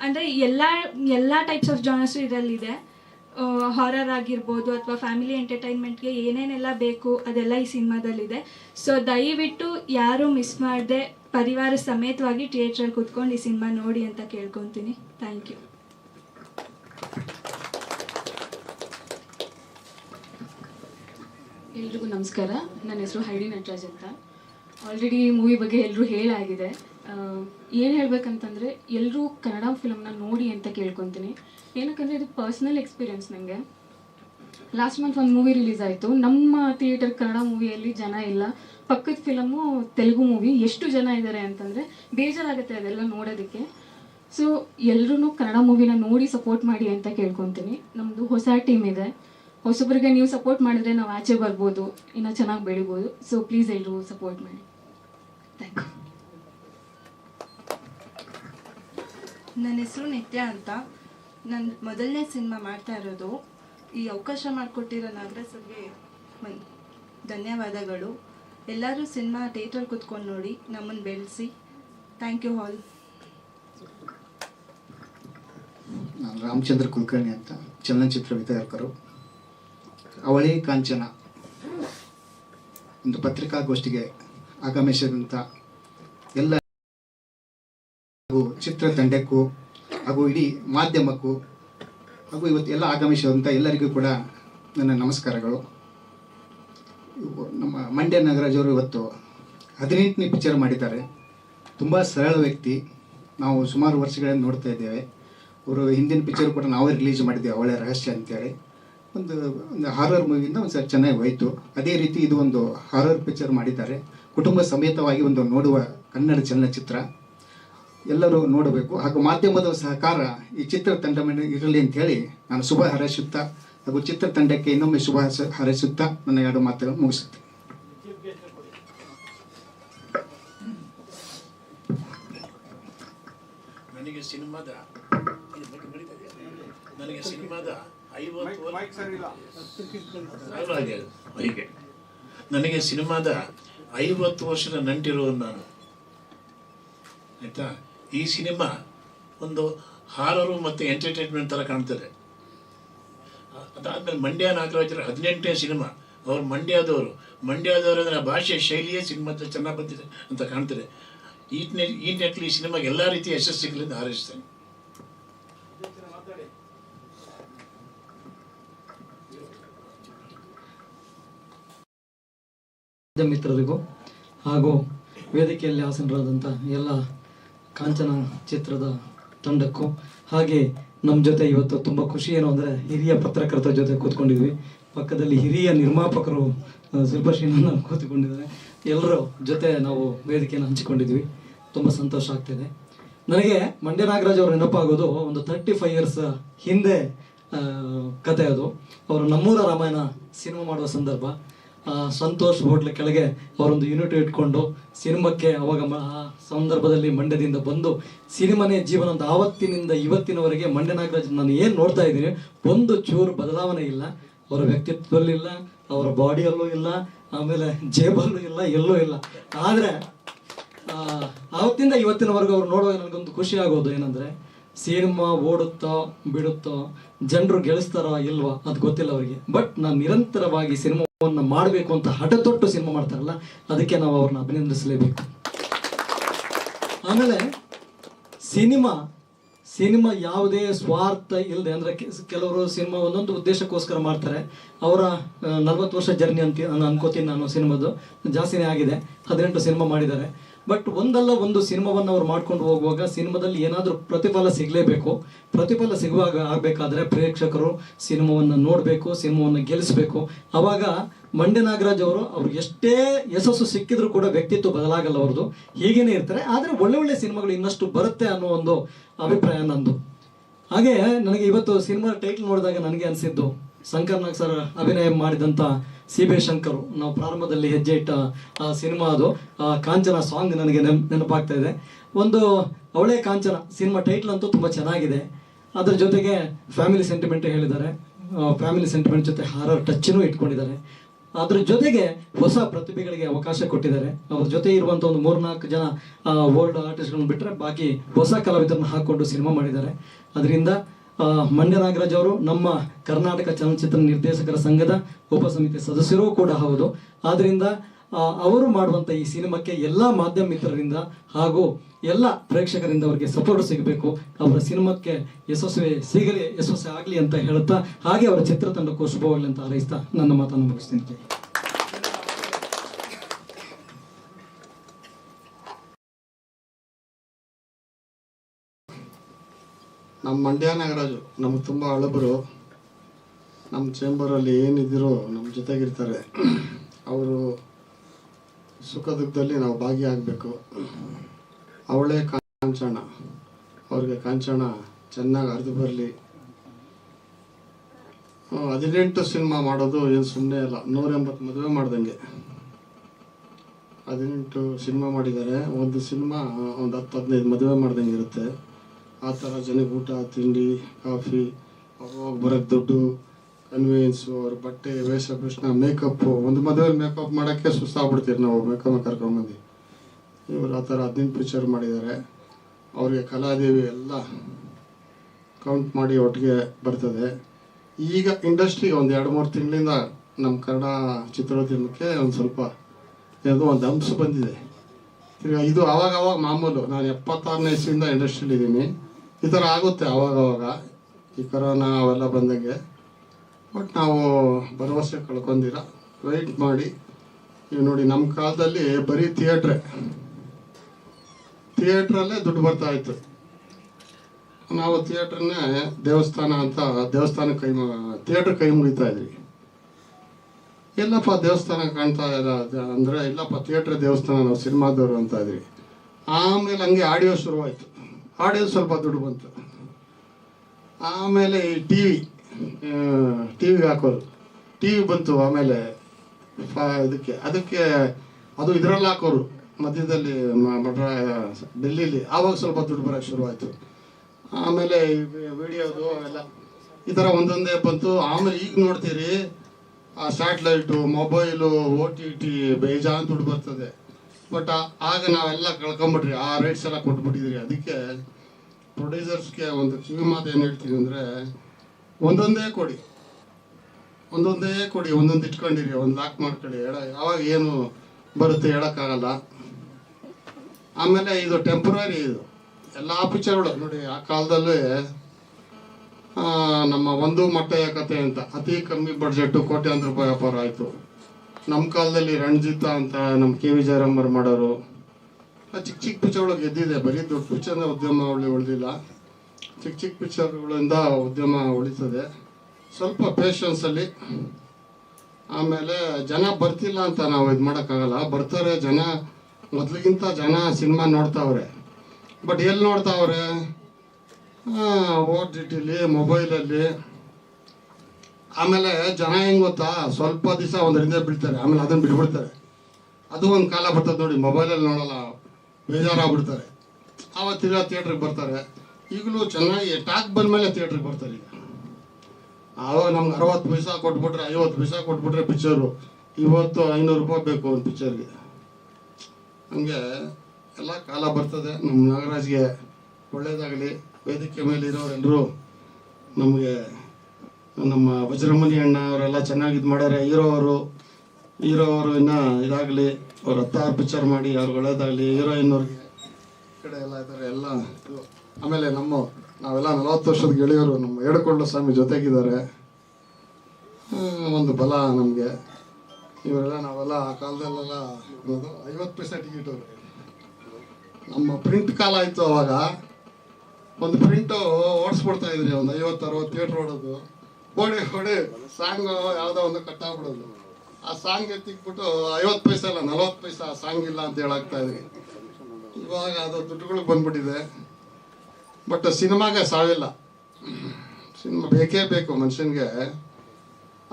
F: ಅಂದರೆ ಎಲ್ಲ ಎಲ್ಲ ಟೈಪ್ಸ್ ಆಫ್ ಜಾನರ್ಸು ಇದರಲ್ಲಿದೆ. ಹಾರರ್ ಆಗಿರ್ಬೋದು ಅಥವಾ ಫ್ಯಾಮಿಲಿ ಎಂಟರ್ಟೈನ್ಮೆಂಟ್ಗೆ ಏನೇನೆಲ್ಲ ಬೇಕು ಅದೆಲ್ಲ ಈ ಸಿನಿಮಾದಲ್ಲಿದೆ. ಸೊ ದಯವಿಟ್ಟು ಯಾರೂ ಮಿಸ್ ಮಾಡದೆ ಪರಿವಾರ ಸಮೇತವಾಗಿ ಥಿಯೇಟ್ರಲ್ಲಿ ಕೂತ್ಕೊಂಡು ಈ ಸಿನಿಮಾ ನೋಡಿ ಅಂತ ಕೇಳ್ಕೊತೀನಿ. ಥ್ಯಾಂಕ್ ಯು
G: ಎಲ್ರಿಗೂ ನಮಸ್ಕಾರ. ನನ್ನ ಹೆಸರು ಹೈಡಿ ನಟರಾಜ್ ಅಂತ. ಆಲ್ರೆಡಿ ಮೂವಿ ಬಗ್ಗೆ ಎಲ್ಲರೂ ಹೇಳಾಗಿದೆ. ಏನು ಹೇಳ್ಬೇಕಂತಂದರೆ ಎಲ್ಲರೂ ಕನ್ನಡ ಫಿಲಮ್ನ ನೋಡಿ ಅಂತ ಕೇಳ್ಕೊತೀನಿ. ಏನಕ್ಕಂದರೆ ಇದು ಪರ್ಸ್ನಲ್ ಎಕ್ಸ್ಪೀರಿಯನ್ಸ್ ನನಗೆ ಲಾಸ್ಟ್ ಮಂತ್ ಒಂದು ಮೂವಿ ರಿಲೀಸ್ ಆಯಿತು. ನಮ್ಮ ಥಿಯೇಟರ್ ಕನ್ನಡ ಮೂವಿಯಲ್ಲಿ ಜನ ಇಲ್ಲ. ಪಕ್ಕದ ಫಿಲಮು ತೆಲುಗು ಮೂವಿ ಎಷ್ಟು ಜನ ಇದ್ದಾರೆ ಅಂತಂದರೆ ಬೇಜಾರಾಗುತ್ತೆ ಅದೆಲ್ಲ ನೋಡೋದಕ್ಕೆ. ಸೊ ಎಲ್ಲರೂ ಕನ್ನಡ ಮೂವಿನ ನೋಡಿ ಸಪೋರ್ಟ್ ಮಾಡಿ ಅಂತ ಕೇಳ್ಕೊತೀನಿ. ನಮ್ಮದು ಹೊಸ ಟೀಮ್ ಇದೆ. ಹೊಸಬ್ರಿಗೆ ನೀವು ಸಪೋರ್ಟ್ ಮಾಡಿದ್ರೆ ನಾವು ಆಚೆ ಬರ್ಬೋದು. ಇನ್ನೂ ಚೆನ್ನಾಗಿ ಬೆಳಿಬೋದು. ಸೊ ಪ್ಲೀಸ್ ಎಲ್ಲರೂ ಸಪೋರ್ಟ್ ಮಾಡಿ. ಥ್ಯಾಂಕ್ ಯು
H: ನನ್ನ ಹೆಸರು ನಿತ್ಯ ಅಂತ. ನನ್ನ ಮೊದಲನೇ ಸಿನಿಮಾ ಮಾಡ್ತಾ ಇರೋದು. ಈ ಅವಕಾಶ ಮಾಡಿಕೊಟ್ಟಿರೋ ನಾಗರಾಜ್ ಸರ್ಗೆ ಧನ್ಯವಾದಗಳು. ಎಲ್ಲರೂ ಸಿನಿಮಾ ಥಿಯೇಟರ್ ಕುತ್ಕೊಂಡು ನೋಡಿ ನಮ್ಮನ್ನು ಬೆಳೆಸಿ. ಥ್ಯಾಂಕ್ ಯು ಹಾಲ್
I: ನಾನು ರಾಮಚಂದ್ರ ಕುಲಕರ್ಣಿ ಅಂತ, ಚಲನಚಿತ್ರ ವಿತರಕರು. ಅವಳಿ ಕಾಂಚನ. ಒಂದು ಪತ್ರಿಕಾಗೋಷ್ಠಿಗೆ ಆಗಮಿಸಿದಂಥ ಎಲ್ಲ ಹಾಗೂ ಚಿತ್ರತಂಡಕ್ಕೂ ಹಾಗೂ ಇಡೀ ಮಾಧ್ಯಮಕ್ಕೂ ಹಾಗೂ ಇವತ್ತು ಎಲ್ಲ ಆಗಮಿಸಿದಂಥ ಎಲ್ಲರಿಗೂ ಕೂಡ ನನ್ನ ನಮಸ್ಕಾರಗಳು. ನಮ್ಮ ಮಂಡ್ಯ ನಾಗರಾಜವರು ಇವತ್ತು ಹದಿನೆಂಟನೇ ಪಿಕ್ಚರ್ ಮಾಡಿದ್ದಾರೆ. ತುಂಬ ಸರಳ ವ್ಯಕ್ತಿ. ನಾವು ಸುಮಾರು ವರ್ಷಗಳನ್ನು ನೋಡ್ತಾ ಇದ್ದೇವೆ. ಅವರು ಹಿಂದಿನ ಪಿಕ್ಚರ್ ಕೂಡ ನಾವೇ ರಿಲೀಸ್ ಮಾಡಿದ್ದೇವೆ ಅವಳೆ ರಹಸ್ಯ ಅಂತೇಳಿ. ಒಂದು ಒಂದು ಹಾರರ್ ಮೂವಿಯಿಂದ ಒಂದು ಸರಿ ಚೆನ್ನಾಗಿ ಹೋಯಿತು. ಅದೇ ರೀತಿ ಇದು ಒಂದು ಹಾರರ್ ಪಿಕ್ಚರ್ ಮಾಡಿದ್ದಾರೆ. ಕುಟುಂಬ ಸಮೇತವಾಗಿ ಒಂದು ನೋಡುವ ಕನ್ನಡ ಚಲನಚಿತ್ರ. ಎಲ್ಲರೂ ನೋಡಬೇಕು. ಹಾಗೂ ಮಾಧ್ಯಮದ ಸಹಕಾರ ಈ ಚಿತ್ರ ತಂಡ ಇರಲಿ ಅಂತ ಹೇಳಿ ನಾನು ಶುಭ ಹಾರೈಸುತ್ತಾ ಹಾಗೂ ಚಿತ್ರ ತಂಡಕ್ಕೆ ಇನ್ನೊಮ್ಮೆ ಶುಭ ಹಾರೈಸ- ಹಾರೈಸುತ್ತಾ ನನ್ನ ಎರಡು ಮಾತುಗಳನ್ನು ಮುಗಿಸುತ್ತೆ
J: ನನಗೆ ಸಿನಿಮಾದ ನನಗೆ ಸಿನಿಮಾದ ಐವತ್ತು ನನಗೆ ಸಿನಿಮಾದ ಐವತ್ತು ವರ್ಷದ ನಂಟಿರೋ ನಾನು. ಆಯಿತಾ? ಈ ಸಿನಿಮಾ ಒಂದು ಹಾರರು ಮತ್ತು ಎಂಟರ್ಟೈನ್ಮೆಂಟ್ ಥರ ಕಾಣ್ತದೆ. ಅದಾದಮೇಲೆ ಮಂಡ್ಯ ನಾಗರಾಜರ ಹದಿನೆಂಟನೇ ಸಿನಿಮಾ, ಅವ್ರು ಮಂಡ್ಯದವರು. ಮಂಡ್ಯದವರು ಅಂದರೆ ಭಾಷೆ ಶೈಲಿಯೇ ಸಿನಿಮಾ ಚೆನ್ನಾಗಿ ಬಂದಿದೆ ಅಂತ ಕಾಣ್ತದೆ. ಈ ಈ ನೆಟ್ಲಿ ಈ ಸಿನಿಮಾಗೆ ಎಲ್ಲ ರೀತಿಯ ಯಶಸ್ಸು ಸಿಗಲಿ ಅಂತ ಹಾರೈಸ್ತೇನೆ
K: ಮಿತ್ರರಿಗೂ ಹಾಗೂ ವೇದಿಕೆಯಲ್ಲಿ ಆಸನರಾದಂಥ ಎಲ್ಲ ಕಾಂಚನ ಚಿತ್ರದ ತಂಡಕ್ಕೂ. ಹಾಗೆ ನಮ್ಮ ಜೊತೆ ಇವತ್ತು ತುಂಬ ಖುಷಿ ಏನು ಅಂದರೆ ಹಿರಿಯ ಪತ್ರಕರ್ತರ ಜೊತೆ ಕೂತ್ಕೊಂಡಿದ್ವಿ. ಪಕ್ಕದಲ್ಲಿ ಹಿರಿಯ ನಿರ್ಮಾಪಕರು ಶಿಲ್ಪಶ್ರೀನನ್ನ ಕೂತ್ಕೊಂಡಿದ್ದಾರೆ. ಎಲ್ಲರ ಜೊತೆ ನಾವು ವೇದಿಕೆಯನ್ನು ಹಂಚಿಕೊಂಡಿದ್ವಿ. ತುಂಬ ಸಂತೋಷ ಆಗ್ತಿದೆ. ನನಗೆ ಮಂಡ್ಯ ನಾಗರಾಜ್ ಅವರು ನೆನಪಾಗೋದು ಒಂದು ತರ್ಟಿ ಫೈವ್ ಇಯರ್ಸ್ ಹಿಂದೆ ಕತೆ ಅದು. ಅವರು ನಮ್ಮೂರ ರಾಮಾಯಣ ಸಿನಿಮಾ ಮಾಡುವ ಸಂದರ್ಭ. ಸಂತೋಷ್ ಹೋಟ್ಲ್ ಕೆಳಗೆ ಅವರೊಂದು ಯೂನಿಟ್ ಇಟ್ಕೊಂಡು ಸಿನಿಮಾಕ್ಕೆ ಅವಾಗ ಆ ಸಂದರ್ಭದಲ್ಲಿ ಮಂಡ್ಯದಿಂದ ಬಂದು ಸಿನಿಮಾನೇ ಜೀವನ ಅಂತ ಆವತ್ತಿನಿಂದ ಇವತ್ತಿನವರೆಗೆ ಮಂಡ್ಯ ನಾಗರಾಜ್ ನಾನು ಏನು ನೋಡ್ತಾ ಇದ್ದೀನಿ, ಒಂದು ಚೂರು ಬದಲಾವಣೆ ಇಲ್ಲ. ಅವರ ವ್ಯಕ್ತಿತ್ವದಲ್ಲಿಲ್ಲ ಅವರ ಬಾಡಿಯಲ್ಲೂ ಇಲ್ಲ, ಆಮೇಲೆ ಜೇಬಲ್ಲೂ ಇಲ್ಲ, ಎಲ್ಲೂ ಇಲ್ಲ. ಆದರೆ ಆವತ್ತಿಂದ ಇವತ್ತಿನವರೆಗೂ ಅವ್ರು ನೋಡುವಾಗ ನನಗೊಂದು ಖುಷಿ ಆಗೋದು ಏನಂದ್ರೆ ಸಿನಿಮಾ ಓಡುತ್ತೋ ಬಿಡುತ್ತೋ ಜನರು ಗೆಲ್ಲಿಸ್ತಾರೋ ಇಲ್ವಾ ಅದು ಗೊತ್ತಿಲ್ಲ ಅವರಿಗೆ. ಬಟ್ ನಾನು ನಿರಂತರವಾಗಿ ಸಿನಿಮಾವನ್ನು ಮಾಡಬೇಕು ಅಂತ ಹಠ ತೊಟ್ಟು ಸಿನಿಮಾ ಮಾಡ್ತಾರಲ್ಲ, ಅದಕ್ಕೆ ನಾವು ಅವ್ರನ್ನ ಅಭಿನಂದಿಸಲೇಬೇಕು. ಆಮೇಲೆ ಸಿನಿಮಾ ಸಿನಿಮಾ ಯಾವುದೇ ಸ್ವಾರ್ಥ ಇಲ್ಲದೆ ಅಂದ್ರೆ ಕೆಲವರು ಸಿನಿಮಾ ಒಂದೊಂದು ಉದ್ದೇಶಕ್ಕೋಸ್ಕರ ಮಾಡ್ತಾರೆ. ಅವರ ನಲ್ವತ್ತು ವರ್ಷ ಜರ್ನಿ ಅಂತ ಅನ್ಕೋತೀನಿ ನಾನು ಸಿನಿಮಾದು. ಜಾಸ್ತಿನೇ ಆಗಿದೆ. ಹದಿನೆಂಟು ಸಿನಿಮಾ ಮಾಡಿದ್ದಾರೆ. ಬಟ್ ಒಂದಲ್ಲ ಒಂದು ಸಿನಿಮಾವನ್ನು ಅವ್ರು ಮಾಡ್ಕೊಂಡು ಹೋಗುವಾಗ ಸಿನಿಮಾದಲ್ಲಿ ಏನಾದರೂ ಪ್ರತಿಫಲ ಸಿಗಲೇಬೇಕು. ಪ್ರತಿಫಲ ಸಿಗುವಾಗ ಆಗಬೇಕಾದ್ರೆ ಪ್ರೇಕ್ಷಕರು ಸಿನಿಮಾವನ್ನು ನೋಡಬೇಕು, ಸಿನಿಮಾವನ್ನು ಗೆಲ್ಲಿಸಬೇಕು. ಆವಾಗ ಮಂಡ್ಯ ನಾಗರಾಜ್ ಅವರು ಅವ್ರು ಎಷ್ಟೇ ಯಶಸ್ಸು ಸಿಕ್ಕಿದ್ರು ಕೂಡ ವ್ಯಕ್ತಿತ್ವ ಬದಲಾಗಲ್ಲ ಅವ್ರದ್ದು. ಹೀಗೇನೆ ಇರ್ತಾರೆ. ಆದರೆ ಒಳ್ಳೆ ಒಳ್ಳೆ ಸಿನಿಮಾಗಳು ಇನ್ನಷ್ಟು ಬರುತ್ತೆ ಅನ್ನೋ ಒಂದು ಅಭಿಪ್ರಾಯ ನಂದು. ಹಾಗೆ ನನಗೆ ಇವತ್ತು ಸಿನಿಮಾ ಟೈಟ್ಲ್ ನೋಡಿದಾಗ ನನಗೆ ಅನಿಸಿದ್ದು ಶಂಕರ್ ನಾಗ್ ಸರ್ ಅಭಿನಯ ಮಾಡಿದಂಥ ಸಿ ಬಿ ಶಂಕರ್. ನಾವು ಪ್ರಾರಂಭದಲ್ಲಿ ಹೆಜ್ಜೆ ಇಟ್ಟ, ಆ, ಸಿನಿಮಾ ಅದು. ಕಾಂಚನ ಸಾಂಗ್ ನನಗೆ ನೆನ್, ನೆನಪಾಗ್ತಾ ಇದೆ. ಒಂದು ಅವಳೇ ಕಾಂಚನ, ಸಿನಿಮಾ ಟೈಟ್ಲ್ ಅಂತೂ ತುಂಬ ಚೆನ್ನಾಗಿದೆ. ಅದ್ರ ಜೊತೆಗೆ ಫ್ಯಾಮಿಲಿ ಸೆಂಟಿಮೆಂಟ್ ಹೇಳಿದ್ದಾರೆ. ಫ್ಯಾಮಿಲಿ ಸೆಂಟಿಮೆಂಟ್ ಜೊತೆ ಹಾರರ್ ಟಚ್ನೂ ಇಟ್ಕೊಂಡಿದ್ದಾರೆ. ಅದ್ರ ಜೊತೆಗೆ ಹೊಸ ಪ್ರತಿಭೆಗಳಿಗೆ ಅವಕಾಶ ಕೊಟ್ಟಿದ್ದಾರೆ. ಅವ್ರ ಜೊತೆ ಇರುವಂತ ಒಂದು ಮೂರ್ನಾಲ್ಕು ಜನ ಓಲ್ಡ್ ಆರ್ಟಿಸ್ಟ್ಗಳನ್ನ ಬಿಟ್ಟರೆ ಬಾಕಿ ಹೊಸ ಕಲಾವಿದರನ್ನ ಹಾಕೊಂಡು ಸಿನಿಮಾ ಮಾಡಿದ್ದಾರೆ. ಅದರಿಂದ ಮಂಡ್ಯ ನಾಗರಾಜ್ ಅವರು ನಮ್ಮ ಕರ್ನಾಟಕ ಚಲನಚಿತ್ರ ನಿರ್ದೇಶಕರ ಸಂಘದ ಉಪ ಸಮಿತಿ ಸದಸ್ಯರೂ ಕೂಡ ಹೌದು. ಆದ್ರಿಂದ ಅವರು ಮಾಡುವಂತ ಈ ಸಿನಿಮಾಕ್ಕೆ ಎಲ್ಲ ಮಾಧ್ಯಮ ಮಿತ್ರರಿಂದ ಹಾಗೂ ಎಲ್ಲ ಪ್ರೇಕ್ಷಕರಿಂದ ಅವರಿಗೆ ಸಪೋರ್ಟ್ ಸಿಗಬೇಕು. ಅವರ ಸಿನಿಮಾಕ್ಕೆ ಯಶಸ್ವಿ ಸಿಗಲಿ ಯಶಸ್ವಿ ಆಗಲಿ ಅಂತ ಹೇಳುತ್ತಾ ಹಾಗೆ ಅವರ ಚಿತ್ರತಂಡಕ್ಕೂ ಶುಭವಾಗಲಿ ಅಂತ ಹಾರೈಸ್ತಾ ನನ್ನ ಮಾತನ್ನು ಮುಗಿಸ್ತೀನಿ.
L: ನಮ್ಮ ಮಂಡ್ಯ ನಾಗರಾಜು ನಮ್ಗೆ ತುಂಬ ಹಳಬರು, ನಮ್ಮ ಚೇಂಬರಲ್ಲಿ ಏನಿದ್ದೀರೋ ನಮ್ಮ ಜೊತೆಗಿರ್ತಾರೆ. ಅವರು ಸುಖ ದುಃಖದಲ್ಲಿ ನಾವು ಭಾಗಿಯಾಗಬೇಕು ಅವಳೇ ಕಾಂಚಣ. ಅವ್ರಿಗೆ ಕಾಂಚಣ ಚೆನ್ನಾಗಿ ಹರಿದು ಬರಲಿ. ಹದಿನೆಂಟು ಸಿನಿಮಾ ಮಾಡೋದು ಏನು ಸುಮ್ಮನೆ ಅಲ್ಲ, ನೂರ ಎಂಬತ್ತು ಮದುವೆ ಮಾಡ್ದಂಗೆ. ಹದಿನೆಂಟು ಸಿನಿಮಾ ಮಾಡಿದ್ದಾರೆ. ಒಂದು ಸಿನಿಮಾ, ಒಂದು ಹತ್ತು ಹದಿನೈದು ಮದುವೆ ಮಾಡ್ದಂಗೆ ಇರುತ್ತೆ. ಆ ಥರ ಜನಕ್ಕೆ ಊಟ, ತಿಂಡಿ, ಕಾಫಿ ಹೋಗಿ ಬರೋಕ್ಕೆ ದುಡ್ಡು ಕನ್ವೀನ್ಸು ಅವ್ರ ಬಟ್ಟೆ ವೇಷಭೂಷಣ ಮೇಕಪ್ಪು ಒಂದು ಮದುವೆ ಮೇಕಪ್ ಮಾಡೋಕ್ಕೆ ಸುಸ್ತಾಗ್ಬಿಡ್ತೀವಿ ನಾವು ಮೇಕಪ್ ಕರ್ಕೊಂಬಂದು ಇವರು ಆ ಥರ ಹದಿನೆಂಟು ಪಿಕ್ಚರ್ ಮಾಡಿದ್ದಾರೆ. ಅವ್ರಿಗೆ ಕಲಾದೇವಿ ಎಲ್ಲ ಕೌಂಟ್ ಮಾಡಿ ಒಟ್ಟಿಗೆ ಬರ್ತದೆ. ಈಗ ಇಂಡಸ್ಟ್ರಿಗೆ ಒಂದು ಎರಡು ಮೂರು ತಿಂಗಳಿಂದ ನಮ್ಮ ಕನ್ನಡ ಚಿತ್ರೋದ್ಯಮಕ್ಕೆ ಒಂದು ಸ್ವಲ್ಪ ಯಾವುದೋ ಒಂದು ಅಂಶ ಬಂದಿದೆ. ಇದು ಅವಾಗ ಅವಾಗ ಮಾಮೂಲು. ನಾನು ಎಪ್ಪತ್ತಾರನೇ ಇಸ್ವಿಯಿಂದ ಇಂಡಸ್ಟ್ರಿಲಿ ಇದ್ದೀನಿ. ಈ ಥರ ಆಗುತ್ತೆ ಅವಾಗವಾಗ ಅವಾಗ ಈ ಕರೋನಾ ಅವೆಲ್ಲ ಬಂದಂಗೆ. ಬಟ್ ನಾವು ಭರವಸೆ ಕಳ್ಕೊಂಡಿರ. ವೆಯ್ಟ್ ಮಾಡಿ. ಈಗ ನೋಡಿ ನಮ್ಮ ಕಾಲದಲ್ಲಿ ಬರೀ ಥಿಯೇಟ್ರೆ ಥಿಯೇಟ್ರಲ್ಲೇ ದುಡ್ಡು ಬರ್ತಾ ಇತ್ತು. ನಾವು ಥಿಯೇಟ್ರನ್ನೇ ದೇವಸ್ಥಾನ ಅಂತ ದೇವಸ್ಥಾನ ಕೈ ಥಿಯೇಟ್ರ್ ಕೈ ಮುಗಿತಾ ಇದ್ವಿ. ಎಲ್ಲಪ್ಪ ದೇವಸ್ಥಾನ ಕಾಣ್ತಾ ಇಲ್ಲ ಅಂದ್ರೆ, ಇಲ್ಲಪ್ಪ ಥಿಯೇಟ್ರ್ ದೇವಸ್ಥಾನ, ನಾವು ಸಿನಿಮಾದವರು ಅಂತ ಇದ್ವಿ. ಆಮೇಲೆ ಹಂಗೆ ಆಡಿಯೋ ಶುರುವಾಯಿತು. ಆಡಿಯೋ ಸ್ವಲ್ಪ ದುಡ್ಡು ಬಂತು. ಆಮೇಲೆ ಟಿ ವಿ ಟಿ ವಿಗೆ ಹಾಕೋದು. ಟಿ ವಿ ಬಂತು, ಆಮೇಲೆ ಇದಕ್ಕೆ, ಅದಕ್ಕೆ ಅದು ಇದರಲ್ಲಿ ಹಾಕೋರು. ಮಧ್ಯದಲ್ಲಿ ಡೆಲ್ಲಿಲಿ, ಆವಾಗ ಸ್ವಲ್ಪ ದುಡ್ಡು ಬರೋಕ್ಕೆ ಶುರುವಾಯಿತು. ಆಮೇಲೆ ವಿಡಿಯೋದು ಎಲ್ಲ ಈ ಥರ ಒಂದೊಂದೇ ಬಂತು. ಆಮೇಲೆ ಈಗ ನೋಡ್ತೀರಿ, ಆ satellite, mobile, O T T, ಬೇಜಾನ್ ದುಡ್ಡು ಬರ್ತದೆ. ಬಟ್ ಆಗ ನಾವೆಲ್ಲ ಕಳ್ಕೊಂಬಿಟ್ರಿ. ಆ ರೇಟ್ಸ್ ಎಲ್ಲ ಕೊಟ್ಬಿಟ್ಟಿದ್ರಿ ಅದಕ್ಕೆ ಪ್ರೊಡ್ಯೂಸರ್ಸ್ಗೆ ಒಂದು ಕಿವಿ ಮಾತು ಏನು ಹೇಳ್ತೀನಿ ಅಂದರೆ, ಒಂದೊಂದೇ ಕೊಡಿ. ಒಂದೊಂದೇ ಕೊಡಿ. ಒಂದೊಂದು ಇಟ್ಕೊಂಡಿರಿ. ಒಂದು ಲಾಕ್ ಮಾಡ್ಕೊಳ್ಳಿ. ಹೇಳ, ಯಾವಾಗ ಏನು ಬರುತ್ತೆ ಹೇಳೋಕ್ಕಾಗಲ್ಲ. ಆಮೇಲೆ ಇದು ಟೆಂಪ್ರರಿ ಇದು. ಎಲ್ಲ ಪಿಕ್ಚರ್ಗಳು ನೋಡಿ, ಆ ಕಾಲದಲ್ಲಿ ನಮ್ಮ ಒಂದು ಮೊಟ್ಟೆಯ ಕತೆ ಅಂತ. ಅತಿ ಕಮ್ಮಿ ಬಡ್ಜೆಟ್ಟು ಕೋಟ್ಯಾಂತರ ರೂಪಾಯಿ ವ್ಯಾಪಾರ ಆಯಿತು. ನಮ್ಮ ಕಾಲದಲ್ಲಿ ರಣಜಿತ ಅಂತ ನಮ್ಮ ಕೆ. ವಿ. ಜಯರಾಮರ್ ಮಾಡೋರು. ಆ ಚಿಕ್ಕ ಚಿಕ್ಕ ಪಿಕ್ಚರ್ಗಳು ಗೆದ್ದಿದೆ ಬರೀ ದೊಡ್ಡ ಪಿಕ್ಚರ್ನ ಉದ್ಯಮ ಅವಳಿ ಉಳಿದಿಲ್ಲ. ಚಿಕ್ಕ ಚಿಕ್ಕ ಪಿಕ್ಚರ್ಗಳಿಂದ ಉದ್ಯಮ ಉಳಿತದೆ. ಸ್ವಲ್ಪ ಪೇಷನ್ಸಲ್ಲಿ ಆಮೇಲೆ ಜನ ಬರ್ತಿಲ್ಲ ಅಂತ ನಾವು ಇದು ಮಾಡೋಕ್ಕಾಗಲ್ಲ. ಬರ್ತಾರೆ ಜನ. ಮೊದಲಿಗಿಂತ ಜನ ಸಿನಿಮಾ ನೋಡ್ತಾವ್ರೆ. ಬಟ್ ಎಲ್ಲಿ ನೋಡ್ತಾವ್ರೆ? ಓ ಟಿ ಟಿಲಿ ಮೊಬೈಲಲ್ಲಿ ಆಮೇಲೆ ಜನ ಹೆಂಗ್ ಗೊತ್ತಾ? ಸ್ವಲ್ಪ ದಿವಸ ಒಂದರಿಂದ ಬಿಡ್ತಾರೆ, ಆಮೇಲೆ ಅದನ್ನು ಬಿಟ್ಬಿಡ್ತಾರೆ. ಅದು ಒಂದು ಕಾಲ ಬರ್ತದೆ ನೋಡಿ ಮೊಬೈಲಲ್ಲಿ ನೋಡಲ್ಲ, ಬೇಜಾರಾಗ್ಬಿಡ್ತಾರೆ. ಆವತ್ತಿರ ಥಿಯೇಟ್ರಿಗೆ ಬರ್ತಾರೆ. ಈಗಲೂ ಚೆನ್ನಾಗಿ ಟಾಕ್ ಬಂದಮೇಲೆ ಥಿಯೇಟ್ರಿಗೆ ಬರ್ತಾರೆ ಈಗ. ಆವಾಗ ನಮ್ಗೆ ಅರವತ್ತು ಪೈಸಾ ಕೊಟ್ಬಿಟ್ರೆ ಐವತ್ತು ಪೈಸಾ ಕೊಟ್ಬಿಟ್ರೆ ಪಿಕ್ಚರು ಇವತ್ತು ಐನೂರು ರೂಪಾಯಿ ಬೇಕು ಒಂದು ಪಿಕ್ಚರ್ಗೆ ಹಂಗೆ ಎಲ್ಲ ಕಾಲ ಬರ್ತದೆ. ನಮ್ಮ ನಾಗರಾಜ್ಗೆ ಒಳ್ಳೇದಾಗಲಿ. ವೇದಿಕೆ ಮೇಲೆ ಇರೋರೆಲ್ಲರೂ ನಮಗೆ ನಮ್ಮ ವಜ್ರಮುನಿ ಅಣ್ಣ ಅವರೆಲ್ಲ ಚೆನ್ನಾಗಿ ಇದು ಮಾಡ್ಯಾರೆ. ಹೀರೋ ಅವರು ಹೀರೋ ಅವರು ಇನ್ನೂ ಇದಾಗಲಿ, ಅವ್ರು ಹತ್ತಾರು ಪಿಕ್ಚರ್ ಮಾಡಿ, ಅವ್ರಿಗೆ ಒಳ್ಳೇದಾಗಲಿ ಹೀರೋಯಿನ್ ಅವ್ರಿಗೆ ಕಡೆ ಎಲ್ಲ ಇದ್ದಾರೆ ಎಲ್ಲ. ಆಮೇಲೆ ನಮ್ಮ, ನಾವೆಲ್ಲ ನಲವತ್ತು ವರ್ಷದ ಗೆಳೆಯರು, ನಮ್ಮ ಎಡಕೊಂಡ ಸ್ವಾಮಿ ಜೊತೆಗಿದ್ದಾರೆ. ಒಂದು ಬಲ ನಮಗೆ. ಇವರೆಲ್ಲ ನಾವೆಲ್ಲ ಆ ಕಾಲದಲ್ಲೆಲ್ಲ ಐವತ್ತು ಪೈಸೆ ಟಿಕೆಟ್ ನಮ್ಮ ಪ್ರಿಂಟ್ ಕಾಲ ಆಯಿತು ಅವಾಗ. ಒಂದು ಪ್ರಿಂಟು ಓಡಿಸ್ಬಿಡ್ತಾ ಇದ್ರಿ, ಒಂದು ಐವತ್ತು, ಅರವತ್ತು ಥಿಯೇಟ್ರ್ ಓಡೋದು. ಓಡಿ ಹೊಡೆ. ಸಾಂಗ್ ಯಾವುದೋ ಒಂದು ಕಟ್ಟಾಗ್ಬಿಡೋದು ಆ ಸಾಂಗ್ ಎತ್ತಿಕ್ಬಿಟ್ಟು ಐವತ್ತು ಪೈಸೆ ಅಲ್ಲ, ನಲವತ್ತು ಪೈಸೆ ಆ ಸಾಂಗ್ ಇಲ್ಲ ಅಂತ ಹೇಳಾಗ್ತಾ ಇದ್ರಿ ಇವಾಗ ಅದು ದುಡ್ಡುಗಳು ಬಂದ್ಬಿಟ್ಟಿದೆ. ಬಟ್ ಸಿನಿಮಾಗೆ ಸಾವಿಲ್ಲ. ಸಿನಿಮಾ ಬೇಕೇ ಬೇಕು ಮನುಷ್ಯನಿಗೆ.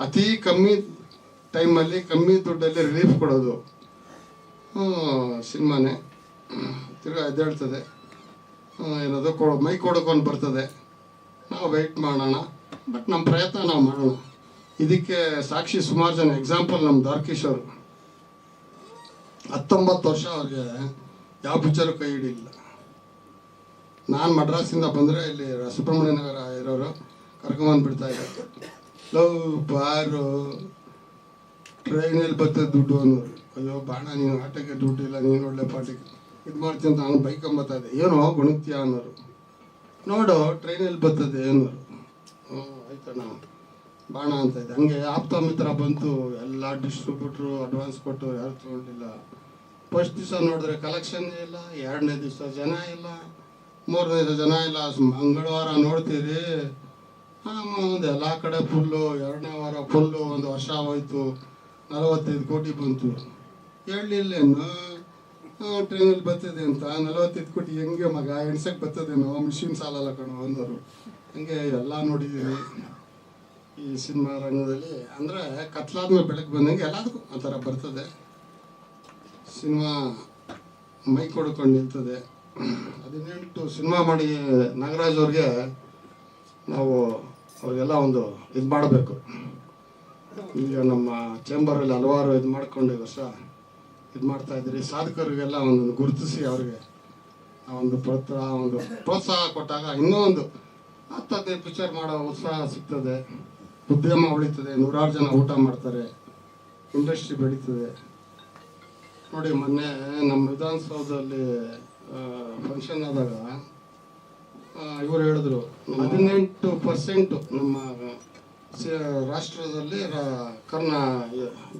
L: ಅತಿ ಕಮ್ಮಿ ಟೈಮಲ್ಲಿ, ಕಮ್ಮಿ ದುಡ್ಡಲ್ಲಿ ರಿಲೀಫ್ ಕೊಡೋದು. ಸಿನಿಮಾನೇ. ತಿರ್ಗಾ ಎದ್ದೇಳ್ತದೆ ಏನದು ಕೊ ಮೈ ಕೊಡೋಕೊಂಡು ಬರ್ತದೆ. ನಾವು ವೆಯ್ಟ್ ಮಾಡೋಣ. ಬಟ್ ನಮ್ಮ ಪ್ರಯತ್ನ ನಾವು ಮಾಡೋಣ ಇದಕ್ಕೆ ಸಾಕ್ಷಿ ಸುಮಾರು ಜನ ಎಕ್ಸಾಂಪಲ್ ನಮ್ಮ ದಾರ್ಕೇಶ್ ಅವರು. ಹತ್ತೊಂಬತ್ತು ವರ್ಷ ಅವ್ರಿಗೆ ಯಾವ ಪಿಕ್ಚರು ಕೈ ಹಿಡಿಲಿಲ್ಲ. ನಾನು ಮಡ್ರಾಸಿಂದ ಬಂದರೆ ಇಲ್ಲಿ ಸುಬ್ರಹ್ಮಣ್ಯ ನಗರ ಇರೋರು ಕರ್ಕೊಂಬಂದು ಬಿಡ್ತಾ ಇದ್ದಾರೆ. ಲವ್ ಬಾರು. ಟ್ರೈನಲ್ಲಿ ಬರ್ತದೆ ದುಡ್ಡು ಅನ್ನೋರು. ಅಯ್ಯೋ, ಬಾಣ, ನೀನು ಆಟಕ್ಕೆ ದುಡ್ಡು ಇಲ್ಲ ನೀನು ಒಳ್ಳೆ ಪಾಟಿಗೆ ಇದು ಮಾಡ್ತೀನಿ ಅಂತ ನಾನು ಬೈಕ್ ಅಂಬತ್ತಾ ಇದ್ದೆ. ಏನೋ ಗುಣಕ್ತಿಯ ಅನ್ನೋರು. ನೋಡು, ಟ್ರೈನಲ್ಲಿ ಬರ್ತದೆ ಅನ್ನೋರು. ಆಯ್ತಣ್ಣ ಬಾಣ ಅಂತ ಇದೆ. ಹಂಗೆ ಆಪ್ತ ಮಿತ್ರ ಬಂತು, ಎಲ್ಲ ಡಿಸ್ಟ್ರಿಬ್ಯೂಟ್ರು ಅಡ್ವಾನ್ಸ್ ಕೊಟ್ಟು ಯಾರು ತೊಗೊಂಡಿಲ್ಲ. ಫಸ್ಟ್ ದಿವಸ ನೋಡಿದ್ರೆ ಕಲೆಕ್ಷನ್ ಇಲ್ಲ, ಎರಡನೇ ದಿವಸ ಜನ ಇಲ್ಲ, ಮೂರನೇ ಜನ ಇಲ್ಲ. ಮಂಗಳವಾರ ನೋಡ್ತೀರಿ. ಒಂದು ಎಲ್ಲ ಕಡೆ ಫುಲ್ಲು ಎರಡನೇ ವಾರ ಫುಲ್ಲು ಒಂದು ವರ್ಷ ಹೋಯ್ತು. ನಲವತ್ತೈದು ಕೋಟಿ ಬಂತು. ಹೇಳಲಿಲ್ಲೇನು ಟ್ರೈನಲ್ಲಿ ಬರ್ತದೆ ಅಂತ. ನಲವತ್ತೈದು ಕೋಟಿ ಹೆಂಗೆ ಮಗ ಎಣ್ಸಕ್ಕೆ ಬರ್ತದೇನೋ ಮಿಷಿನ್ ಸಾಲಲ್ಲ ಕಣೋ ಅಂದರು ಹಂಗೆ ಎಲ್ಲ ನೋಡಿದ್ದೀವಿ ಈ ಸಿನಿಮಾ ರಂಗದಲ್ಲಿ ಅಂದರೆ ಕತ್ಲಾದ್ಮೇಲೆ ಬೆಳಗ್ಗೆ ಬಂದಂಗೆ ಎಲ್ಲದಕ್ಕೂ ಆ ಥರ ಬರ್ತದೆ. ಸಿನಿಮಾ ಮೈ ಕೊಡ್ಕೊಂಡು ನಿಲ್ತದೆ. ಹದಿನೆಂಟು ಸಿನಿಮಾ ಮಾಡಿ ನಾಗರಾಜ್ ಅವ್ರಿಗೆ ನಾವು ಅವ್ರಿಗೆಲ್ಲ ಒಂದು ಇದು ಮಾಡಬೇಕು. ಈಗ ನಮ್ಮ ಚೇಂಬರಲ್ಲಿ ಹಲವಾರು ಇದು ಮಾಡ್ಕೊಂಡು ವರ್ಷ ಇದು ಮಾಡ್ತಾ ಇದ್ದೀರಿ ಸಾಧಕರಿಗೆಲ್ಲ ಒಂದೊಂದು ಗುರುತಿಸಿ ಅವ್ರಿಗೆ ಆ ಒಂದು ಪ್ರೋತ್ಸಾಹ ಒಂದು ಪ್ರೋತ್ಸಾಹ ಕೊಟ್ಟಾಗ ಇನ್ನೂ ಒಂದು ಹತ್ತು ಪಿಕ್ಚರ್ ಮಾಡೋ ಉತ್ಸಾಹ ಸಿಗ್ತದೆ. ಉದ್ಯಮ ಉಳಿತದೆ ನೂರಾರು ಜನ ಊಟ ಮಾಡ್ತಾರೆ, ಇಂಡಸ್ಟ್ರಿ ಬೆಳೀತದೆ. ನೋಡಿ, ಮೊನ್ನೆ ನಮ್ಮ ವಿಧಾನಸೌಧದಲ್ಲಿ ಫಂಕ್ಷನ್ ಆದಾಗ ಇವರು ಹೇಳಿದ್ರು ಹದಿನೆಂಟು ಪರ್ಸೆಂಟು ನಮ್ಮ ರಾಷ್ಟ್ರದಲ್ಲಿ ಕರ್ನ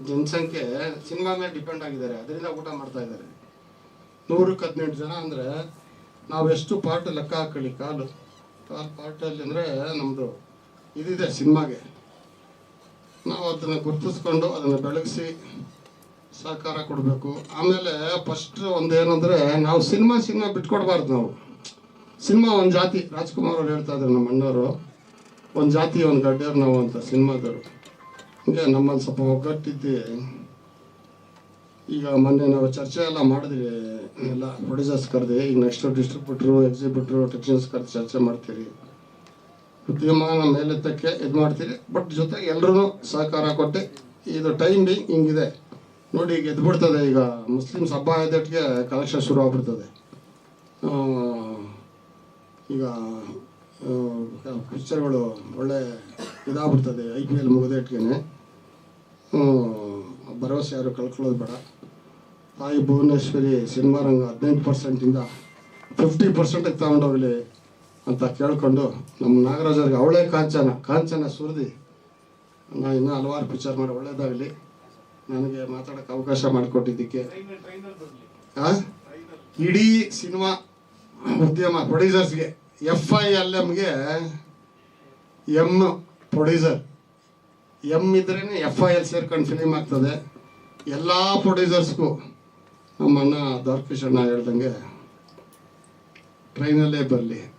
L: ಜನಸಂಖ್ಯೆ ಸಿನಿಮಾ ಮೇಲೆ ಡಿಪೆಂಡ್ ಆಗಿದ್ದಾರೆ. ಅದರಿಂದ ಊಟ ಮಾಡ್ತಾ ಇದ್ದಾರೆ. ನೂರಕ್ಕೆ ಹದಿನೆಂಟು ಜನ ಅಂದರೆ ನಾವು ಎಷ್ಟು ಪಾರ್ಟ್ ಲೆಕ್ಕ ಹಾಕೊಳ್ಳಿ ಕಾಲು. ಕಾಲು ಪಾರ್ಟಲ್ಲಿ ಅಂದರೆ ನಮ್ಮದು ಇದಿದೆ ಸಿನಿಮಾಗೆ. ನಾವು ಅದನ್ನು ಗುರುತಿಸ್ಕೊಂಡು ಅದನ್ನು ಬೆಳಗಿಸಿ ಸಹಕಾರ ಕೊಡಬೇಕು. ಆಮೇಲೆ ಫಸ್ಟ್ ಒಂದು ಏನಂದರೆ ನಾವು ಸಿನಿಮಾ ಸಿನಿಮಾ ಬಿಟ್ಕೊಡ್ಬಾರ್ದು ನಾವು. ಸಿನಿಮಾ ಒಂದು ಜಾತಿ, ರಾಜ್ಕುಮಾರ್ ಅವ್ರು ಹೇಳ್ತಾ ಇದ್ರು ನಮ್ಮ ಅಣ್ಣವರು, ಒಂದು ಜಾತಿ, ಒಂದು ಗಡ್ಡೆಯವ್ರು ನಾವು ಅಂತ ಸಿನಿಮಾದವರು. ಹೀಗೆ ನಮ್ಮಲ್ಲಿ ಸ್ವಲ್ಪ ಒಗ್ಗಟ್ಟಿದ್ದೆ ಈಗ ಮೊನ್ನೆ ನಾವು ಚರ್ಚೆ ಎಲ್ಲ ಮಾಡಿದ್ವಿ, ಎಲ್ಲ ಪ್ರೊಡ್ಯೂಸರ್ಸ್ ಕರೆದು, ಈಗ ನೆಕ್ಸ್ಟ್ ಡಿಸ್ಟ್ರಿಬ್ಯೂಟ್ರು ಎಕ್ಸಿಬ್ಯೂಟ್ರು ಟೆಕ್ನಿಷಿಯನ್ಸ್ ಕರೆದು ಚರ್ಚೆ ಮಾಡ್ತೀರಿ. ಉದ್ಯಮನ ಮೇಲೆತ್ತಕ್ಕೆ ಇದು ಮಾಡ್ತೀರಿ ಬಟ್ ಜೊತೆಗೆ ಎಲ್ಲರೂ ಸಹಕಾರ ಕೊಟ್ಟು, ಇದು ಟೈಮಿಂಗ್ ಹಿಂಗಿದೆ. ನೋಡಿ ಈಗ ಎದ್ಬಿಡ್ತದೆ ಈಗ ಮುಸ್ಲಿಮ್ಸ್ ಹಬ್ಬ ಆದಟ್ಟಿಗೆ ಕಲೆಕ್ಷನ್ ಶುರು ಆಗ್ಬಿಡ್ತದೆ. ಈಗ ಪಿಕ್ಚರ್ಗಳು ಒಳ್ಳೆ ಇದಾಗ್ಬಿಡ್ತದೆ ಐ ಪಿ ಎಲ್ ಮುಗಿದಟ್ಟಿಗೆ ಭರವಸೆ ಯಾರು ಕಳ್ಕೊಳ್ಳೋದು ಬೇಡ. ತಾಯಿ ಭುವನೇಶ್ವರಿ ಸಿನಿಮಾ ರಂಗ ಹದಿನೆಂಟು ಪರ್ಸೆಂಟಿಂದ ಫಿಫ್ಟಿ ಪರ್ಸೆಂಟಿಗೆ ತಗೊಂಡೋಗ್ಲಿ ಅಂತ ಕೇಳಿಕೊಂಡು ನಮ್ಮ ನಾಗರಾಜರಿಗೆ ಅವಳೇ ಕಾಂಚನ ಕಾಂಚನ ಸುರಿದು. ನಾನು ಇನ್ನೂ ಹಲವಾರು ಪಿಕ್ಚರ್ ಮಾಡಿ ಒಳ್ಳೇದಾಗಲಿ. ನನಗೆ ಮಾತಾಡೋಕೆ ಅವಕಾಶ ಮಾಡಿಕೊಟ್ಟಿದ್ದಕ್ಕೆ? ಇಡೀ ಸಿನಿಮಾ ಉದ್ಯಮ ಪ್ರೊಡ್ಯೂಸರ್ಸ್ಗೆ ಎಫ್ ಐ ಎಲ್ ಎಮ್ಗೆ ಎಂ ಪ್ರೊಡ್ಯೂಸರ್. ಎಂ ಇದ್ರೇ ಎಫ್ ಐ ಎಲ್ ಸೇರ್ಕೊಂಡು ಫಿಲಿಮ್ ಆಗ್ತದೆ. ಎಲ್ಲ ಪ್ರೊಡ್ಯೂಸರ್ಸ್ಗೂ ನಮ್ಮ ಅಣ್ಣ ದ್ವಾರಕೃಷ್ಣ ಹೇಳ್ದಂಗೆ ಟ್ರೈನಲ್ಲೇ ಬರಲಿ.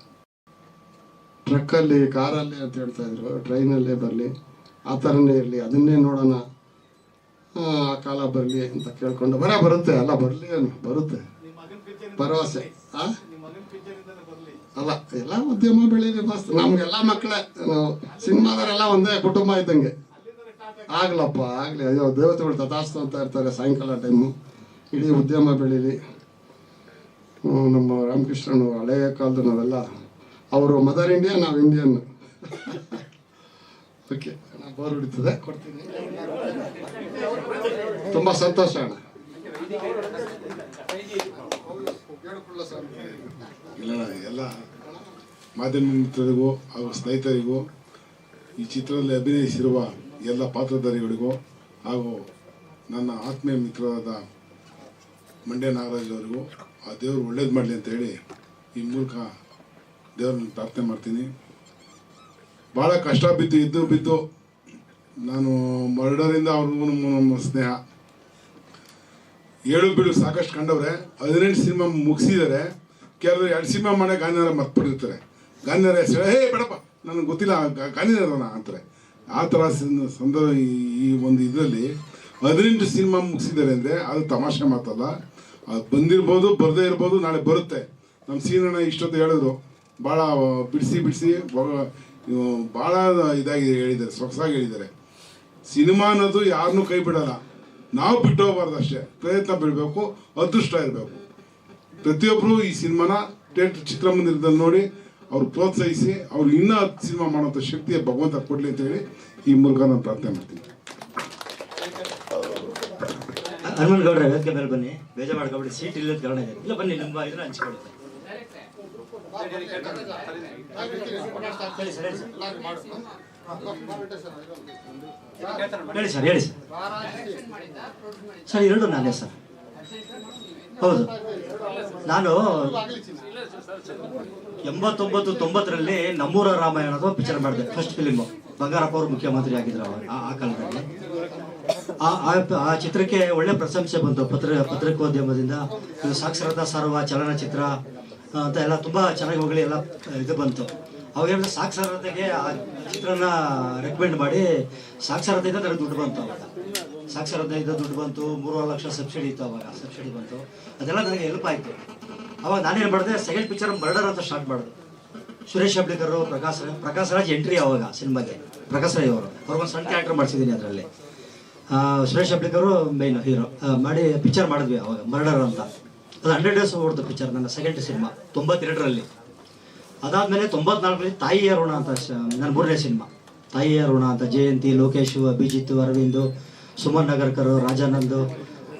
L: ಟ್ರಕ್ಕಲ್ಲಿ, ಕಾರಲ್ಲಿ ಅಂತ ಹೇಳ್ತಾ ಇದ್ರು. ಟ್ರೈನಲ್ಲೇ ಬರಲಿ. ಆ ಥರನೇ ಇರಲಿ. ಅದನ್ನೇ ನೋಡೋಣ. ಆ ಕಾಲ ಬರಲಿ ಅಂತ ಕೇಳ್ಕೊಂಡು ಬರ, ಬರುತ್ತೆ. ಅಲ್ಲ, ಬರಲಿ ಏನು? ಬರುತ್ತೆ. ಭರವಸೆ? ಅಲ್ಲ, ಎಲ್ಲ ಉದ್ಯಮ ಬೆಳೀಲಿ ಮಸ್ತ್. ನಮ್ಗೆಲ್ಲ ಮಕ್ಕಳೇ. ನಾವು ಸಿನಿಮಾದವರೆಲ್ಲ ಒಂದೇ ಕುಟುಂಬ ಇದ್ದಂಗೆ. ಆಗ್ಲಪ್ಪ, ಆಗ್ಲಿ. ಅಯ್ಯೋ, ದೇವತೆಗಳು ತಥಾಸ್ತು ಅಂತ ಇರ್ತಾರೆ ಸಾಯಂಕಾಲ ಟೈಮು. ಇಡೀ ಉದ್ಯಮ ಬೆಳೀಲಿ. ನಮ್ಮ ರಾಮಕೃಷ್ಣನು ಹಳೆಯ ಕಾಲದ ನಾವೆಲ್ಲ. ಅವರು ಮದರ್ ಇಂಡಿಯಾ ನಾವು ಇಂಡಿಯನ್. ಓಕೆ ಬೋರ್ ಹಿಡಿತದೆ, ಕೊಡ್ತೀನಿ. ತುಂಬ ಸಂತೋಷ, ಅಣ್ಣ.
M: ಇಲ್ಲ, ಎಲ್ಲ ಮಾಧ್ಯಮ ಮಿತ್ರರಿಗೂ ಹಾಗೂ ಸ್ನೇಹಿತರಿಗೂ ಈ ಚಿತ್ರದಲ್ಲಿ ಅಭಿನಯಿಸಿರುವ ಎಲ್ಲ ಪಾತ್ರಧಾರಿಗಳಿಗೂ ಹಾಗೂ ನನ್ನ ಆತ್ಮೀಯ ಮಿತ್ರರಾದ ಮಂಡ್ಯ ನಾಗರಾಜ್ ಅವರಿಗೂ, ಆ ದೇವರು ಒಳ್ಳೇದು ಮಾಡಲಿ ಅಂತ ಹೇಳಿ ಈ ಮೂಲಕ ದೇವ್ರನ್ನ ಪ್ರಾರ್ಥನೆ ಮಾಡ್ತೀನಿ. ಭಾಳ ಕಷ್ಟ ಬಿದ್ದು, ಇದ್ದು ಬಿದ್ದು ನಾನು ಮರ್ಡರಿಂದ ಅವ್ರಿಗೂ ನಮ್ಮ ಸ್ನೇಹ. ಏಳು ಬೀಳು ಸಾಕಷ್ಟು ಕಂಡವ್ರೆ, ಹದಿನೆಂಟು ಸಿನಿಮಾ ಮುಗಿಸಿದರೆ. ಕೆಲವರು ಎರಡು ಸಿನಿಮಾ ಮಾಡೋ ಗಾಂಧಿನಗರ ಮರ್ತ್ಬಿಟ್ಟಿರ್ತಾರೆ ಗಾಂಧಿನಾರ ಹೆಸರು ಹೇ ಬೇಡಪ್ಪ, ನನಗೆ ಗೊತ್ತಿಲ್ಲ ಗಾಂಧಿನಾರ ಅಂತಾರೆ. ಆ ಥರ ಸಂದರ್ಭ ಈ ಒಂದು ಇದರಲ್ಲಿ ಹದಿನೆಂಟು ಸಿನಿಮಾ ಮುಗಿಸಿದ್ದಾರೆ ಅಂದರೆ ಅದು ತಮಾಷೆ ಮಾತಲ್ಲ. ಅದು ಬಂದಿರ್ಬೋದು, ಬರದೇ ಇರ್ಬೋದು, ನಾಳೆ ಬರುತ್ತೆ. ನಮ್ಮ ಸೀನಣ್ಣ ಇಷ್ಟೊತ್ತು ಹೇಳಿದ್ರು. ಭಾಳ ಬಿಡಿಸಿ ಬಿಡಿಸಿ ಭಾಳ ಇದಾಗಿ ಹೇಳಿದ್ದಾರೆ, ಸೊಗಸಾಗಿ ಹೇಳಿದ್ದಾರೆ. ಸಿನಿಮಾ ಅನ್ನೋದು ಯಾರನ್ನೂ ಕೈ ಬಿಡಲ್ಲ. ನಾವು ಬಿಟ್ಟು ಹೋಗ್ಬಾರ್ದು ಅಷ್ಟೇ. ಪ್ರಯತ್ನ ಬಿಡಬೇಕು, ಅದೃಷ್ಟ ಇರಬೇಕು. ಪ್ರತಿಯೊಬ್ಬರು ಈ ಸಿನಿಮಾನ ಥಿಯೇಟ್ರ್ ಚಿತ್ರಮಂದಿರದಲ್ಲಿ ನೋಡಿ, ಅವ್ರು ಪ್ರೋತ್ಸಾಹಿಸಿ, ಅವ್ರು ಇನ್ನೂ ಸಿನಿಮಾ ಮಾಡೋಂಥ ಶಕ್ತಿಯ ಭಗವಂತ ಕೊಡಲಿ ಅಂತೇಳಿ ಈ ಮೂಲಕ ನಾನು ಪ್ರಾರ್ಥನೆ ಮಾಡ್ತೀನಿ.
A: ಹನುಮನ್ ಗೌಡ್ರೆ ವೇದಿಕೆ ಮೇಲೆ ಬನ್ನಿ? ಬೇಜಾರು ಮಾಡ್ಕೊಬಿಡಿ ಸೀಟ್ ಇಲ್ಲದ ಕಾರಣ ಇದೆ. ಇಲ್ಲ, ಬನ್ನಿ, ನಿಮ್ಮ ಇದನ್ನ ಹಂಚ್ಕೊಳ್ಳಿ ಹೇಳಿ ಸರ್ ಹೇಳಿ ಸರ್. ಸರ್ ಎರಡು ನಾನೇ ಸರ್. ಹೌದು. ನಾನು ಎಂಬತ್ತೊಂಬತ್ತು, ತೊಂಬತ್ತರಲ್ಲಿ ನಮ್ಮೂರ ರಾಮಾಯಣದ ಪಿಕ್ಚರ್ ಮಾಡಿದೆ ಫಸ್ಟ್ ಫಿಲಿಮು ಬಂಗಾರಪ್ಪ ಅವರು ಮುಖ್ಯಮಂತ್ರಿ ಆಗಿದ್ರು ಆ ಕಾಲದಲ್ಲಿ. ಆ ಚಿತ್ರಕ್ಕೆ ಒಳ್ಳೆ ಪ್ರಶಂಸೆ ಬಂತು. ಪತ್ರ, ಪತ್ರಿಕೋದ್ಯಮದಿಂದ. ಸಾಕ್ಷರತಾ ಸರ್ವ ಚಲನಚಿತ್ರ ಅಂತ ಎಲ್ಲ ತುಂಬಾ ಚೆನ್ನಾಗಿ ಹೋಗಲಿ, ಎಲ್ಲ, ಇದು ಬಂತು. ಅವಾಗ ಹೇಳಿದ್ರೆ ಸಾಕ್ಷರತೆಗೆ ಆ ಚಿತ್ರನ ರೆಕಮೆಂಡ್ ಮಾಡಿ, ಸಾಕ್ಷರತೆಯಿಂದ ನನಗೆ ದುಡ್ಡು ಬಂತು ಅವಾಗ. ಸಾಕ್ಷರತೆಯಿಂದ ದುಡ್ಡು ಬಂತು, ಮೂರುವರೆ ಲಕ್ಷ ಸಬ್ಸಿಡಿ ಇತ್ತು ಅವಾಗ. ಸಬ್ಸಿಡಿ ಬಂತು. ಅದೆಲ್ಲ ನನಗೆ ಹೆಲ್ಪ್ ಆಯಿತು. ಅವಾಗ ನಾನೇನು ಮಾಡಿದೆ ಸೆಕೆಂಡ್ ಪಿಕ್ಚರ್ ಮರ್ಡರ್ ಅಂತ ಸ್ಟಾರ್ಟ್ ಮಾಡಿದೆ. ಸುರೇಶ್ ಅಬ್ಳಿಕರ್ ಪ್ರಕಾಶ್ ಪ್ರಕಾಶ್ ರಾಜ್ ಎಂಟ್ರಿ ಅವಾಗ ಸಿನಿಮಾಗೆ. ಪ್ರಕಾಶ್ ರಾಯ್ ಅವರು. ಅವ್ರಿಗೊಂದು ಸಣ್ಣ ಕ್ಯಾರೆಕ್ಟರ್ ಮಾಡಿಸಿದ್ದೀನಿ ಅದರಲ್ಲಿ. ಸುರೇಶ್ ಅಬ್ಳಿಕರು ಮೇನ್ ಹೀರೋ ಮಾಡಿ ಪಿಕ್ಚರ್ ಮಾಡಿದ್ವಿ ಅವಾಗ ಮರ್ಡರ್ ಅಂತ. ಅದು ಹಂಡ್ರೆಡ್ ಡೇಸ್ ಓಡ್ದು ಪಿಕ್ಚರ್ ನನ್ನ ಸೆಕೆಂಡ್ ಸಿನಿಮಾ ತೊಂಬತ್ತೆರಡರಲ್ಲಿ. ಅದಾದಮೇಲೆ ತೊಂಬತ್ನಾಲ್ಕರಲ್ಲಿ ತಾಯಿಯ ಋಣ ಅಂತ ನನ್ನ ಮೂರನೇ ಸಿನಿಮಾ ತಾಯಿಯ ಋಣ ಅಂತ, ಜಯಂತಿ, ಲೋಕೇಶು, ಅಭಿಜಿತ್, ಅರವಿಂದ್, ಸುಮನ್ ನಗರ್ಕರ್, ರಾಜಾನಂದು,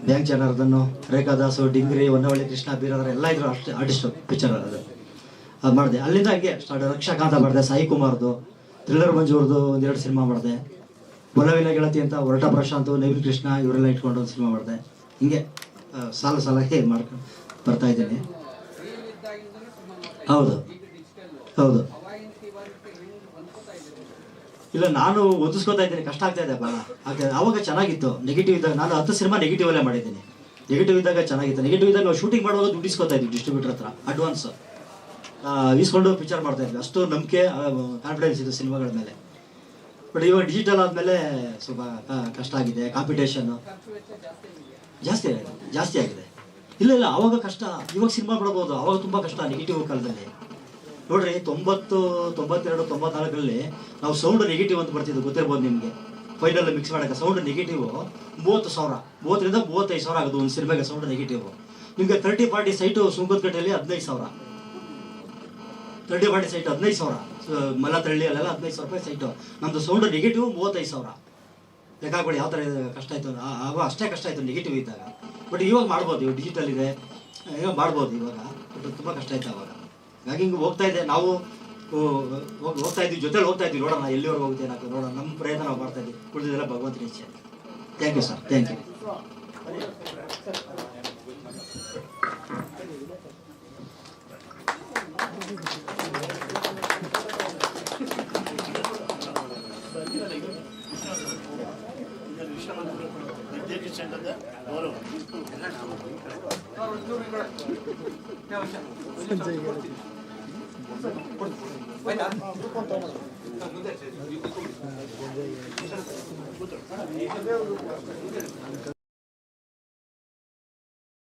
A: ಬ್ಯಾಂಕ್ ಜನಾರ್ದನ್, ರೇಖಾದಾಸು, ಡಿಂಗ್ರಿ, ಹೊನ್ನವಳ್ಳಿ, ಕೃಷ್ಣ ಬೀರಾದ್ರ ಎಲ್ಲ ಇದ್ರು ಅಷ್ಟು ಆರ್ಟಿಸ್ಟು ಪಿಕ್ಚರ್ ಅದು ಅದು ಮಾಡಿದೆ. ಅಲ್ಲಿಂದ ಹಂಗೆ ಸ್ಟಾರ್ಟ್ ರಕ್ಷಾಕಾಂತ ಮಾಡಿದೆ ಸಾಯಿ ಕುಮಾರ್ದು ಥ್ರಿಲ್ಲರ್ ಮಂಜೂರ್ದು ಒಂದೆರಡು ಸಿನಿಮಾ ಮಾಡಿದೆ. ಬಲವಿನ ಗೆಳತಿ ಅಂತ ಹೊರಟ ಪ್ರಶಾಂತ್, ನವೀನ್ ಕೃಷ್ಣ ಇವರೆಲ್ಲ ಇಟ್ಕೊಂಡು ಒಂದು ಸಿನಿಮಾ ಮಾಡಿದೆ. ಹಿಂಗೆ ಸಾಲ ಸಾಲಕ್ಕೆ ಮಾಡ್ಕೊಂಡು ಬರ್ತಾ ಇದ್ದೀನಿ. ಹೌದು. ಹೌದು. ಇಲ್ಲ, ನಾನು ಒದಿಸ್ಕೊತಾ ಇದ್ದೀನಿ. ಕಷ್ಟ ಆಗ್ತಾ ಇದೆ ಬಹಳ ಆಗ್ತಾ ಇದೆ. ಅವಾಗ ಚೆನ್ನಾಗಿತ್ತು. ನೆಗೆಟಿವ್ ಇದ್ದಾಗ ನಾನು ಹತ್ತು ಸಿನಿಮಾ ನೆಗೆಟಿವ್ ಅಲ್ಲೇ ಮಾಡಿದ್ದೀನಿ. ನೆಗೆಟಿವ್ ಇದ್ದಾಗ ಚೆನ್ನಾಗಿತ್ತು. ನೆಗೆಟಿವ್ ಇದ್ದಾಗ ನಾವು ಶೂಟಿಂಗ್ ಮಾಡುವಾಗ ದುಡ್ಡು ಇಸ್ಕೊತಾ ಇದ್ವಿ ಡಿಸ್ಟ್ರಿಬ್ಯೂಟರ್ ಹತ್ರ ಅಡ್ವಾನ್ಸ್ ಇಸ್ಕೊಂಡು ಪಿಕ್ಚರ್ ಮಾಡ್ತಾ ಇದ್ವಿ. ಅಷ್ಟು ನಂಬಿಕೆ ಕಾನ್ಫಿಡೆನ್ಸ್ ಇದೆ ಸಿನಿಮಾಗಳ ಮೇಲೆ. ಬಟ್ ಇವಾಗ ಡಿಜಿಟಲ್ ಆದಮೇಲೆ ಸ್ವಲ್ಪ ಕಷ್ಟ ಆಗಿದೆ ಕಾಂಪಿಟೇಷನ್ ಜಾಸ್ತಿ ಆಗಿದೆ ಜಾಸ್ತಿ ಆಗಿದೆ. ಇಲ್ಲ ಇಲ್ಲ, ಅವಾಗ ಕಷ್ಟ. ಇವಾಗ ಸಿನಿಮಾ ಬಿಡ್ಬೋದು. ಅವಾಗ ತುಂಬ ಕಷ್ಟ ನೆಗೆಟಿವ್ ಕಾಲದಲ್ಲಿ. ನೋಡ್ರಿ, ತೊಂಬತ್ತು, ತೊಂಬತ್ತೆರಡು, ತೊಂಬತ್ನಾಲ್ಕರಲ್ಲಿ ನಾವು ಸೌಂಡ್ ನೆಗೆಟಿವ್ ಅಂತ ಬರ್ತಿದ್ದು ಗೊತ್ತಿರ್ಬೋದು ನಿಮಗೆ? ಫೈನಲ್ ಮಿಕ್ಸ್ ಮಾಡೋಕ್ಕೆ ಸೌಂಡ್ ನೆಗೆಟಿವ್ ಮೂವತ್ತು ಸಾವಿರ. ಮೂವತ್ತರಿಂದ ಮೂವತ್ತೈದು ಸಾವಿರ ಆಗೋದು ಒಂದು ಸಿನಿಮಾಗೆ ಸೌಂಡ್ ನೆಗೆಟಿವ್ ನಿಮಗೆ ತರ್ಟಿ ಫಾರ್ಟಿ ಸೈಟು ಸುಂಕದಕಟ್ಟೆಯಲ್ಲಿ ಹದಿನೈದು ಸಾವಿರ. ತರ್ಟಿ ಫಾರ್ಟಿ ಸೈಟ್ ಹದಿನೈದು ಸಾವಿರ. ಮಲ್ಲತಳ್ಳಿ ಅಲ್ಲೆಲ್ಲ ಹದಿನೈದು ಸಾವಿರ ರೂಪಾಯಿ ಸೈಟು. ನಮ್ಮದು ಸೌಂಡ್ ನೆಗೆಟಿವ್ ಮೂವತ್ತೈದು ಸಾವಿರ. ಲೆಕ್ಕ ಹಾಕೊಳ್ಳಿ ಯಾವ ಥರ ಕಷ್ಟ ಆಯಿತು ಆಗ ಅಷ್ಟೇ ಕಷ್ಟ ಆಯಿತು ನೆಗೆಟಿವ್ ಇದ್ದಾಗ. ಬಟ್ ಇವಾಗ ಮಾಡ್ಬೋದು, ಇವಾಗ ಡಿಜಿಟಲ್ ಇದೆ. ಇವಾಗ ಮಾಡ್ಬೋದು ಇವಾಗ. ಬಟ್ ತುಂಬ ಕಷ್ಟ ಆಯ್ತು ಅವಾಗ ಹಾಗಾಗಿ ಹಿಂಗೆ ಹೋಗ್ತಾ ಇದೆ. ನಾವು ಹೋಗ್ತಾ ಇದ್ವಿ ಜೊತೆಲಿ ಹೋಗ್ತಾ ಇದ್ವಿ ನೋಡೋಣ, ಎಲ್ಲಿವರೆಗೆ ಹೋಗುತ್ತೆ ಏನಾಗ್ತದೆ ನೋಡೋಣ. ನಮ್ಮ ಪ್ರಯತ್ನ ನಾವು ಮಾಡ್ತಾ ಇದ್ವಿ ಉಳಿದಿದ್ದೆಲ್ಲ ಭಗವಂತನ ಇಚ್ಛೆ. Thank you sir thank you
B: ಆಯ್ತಾ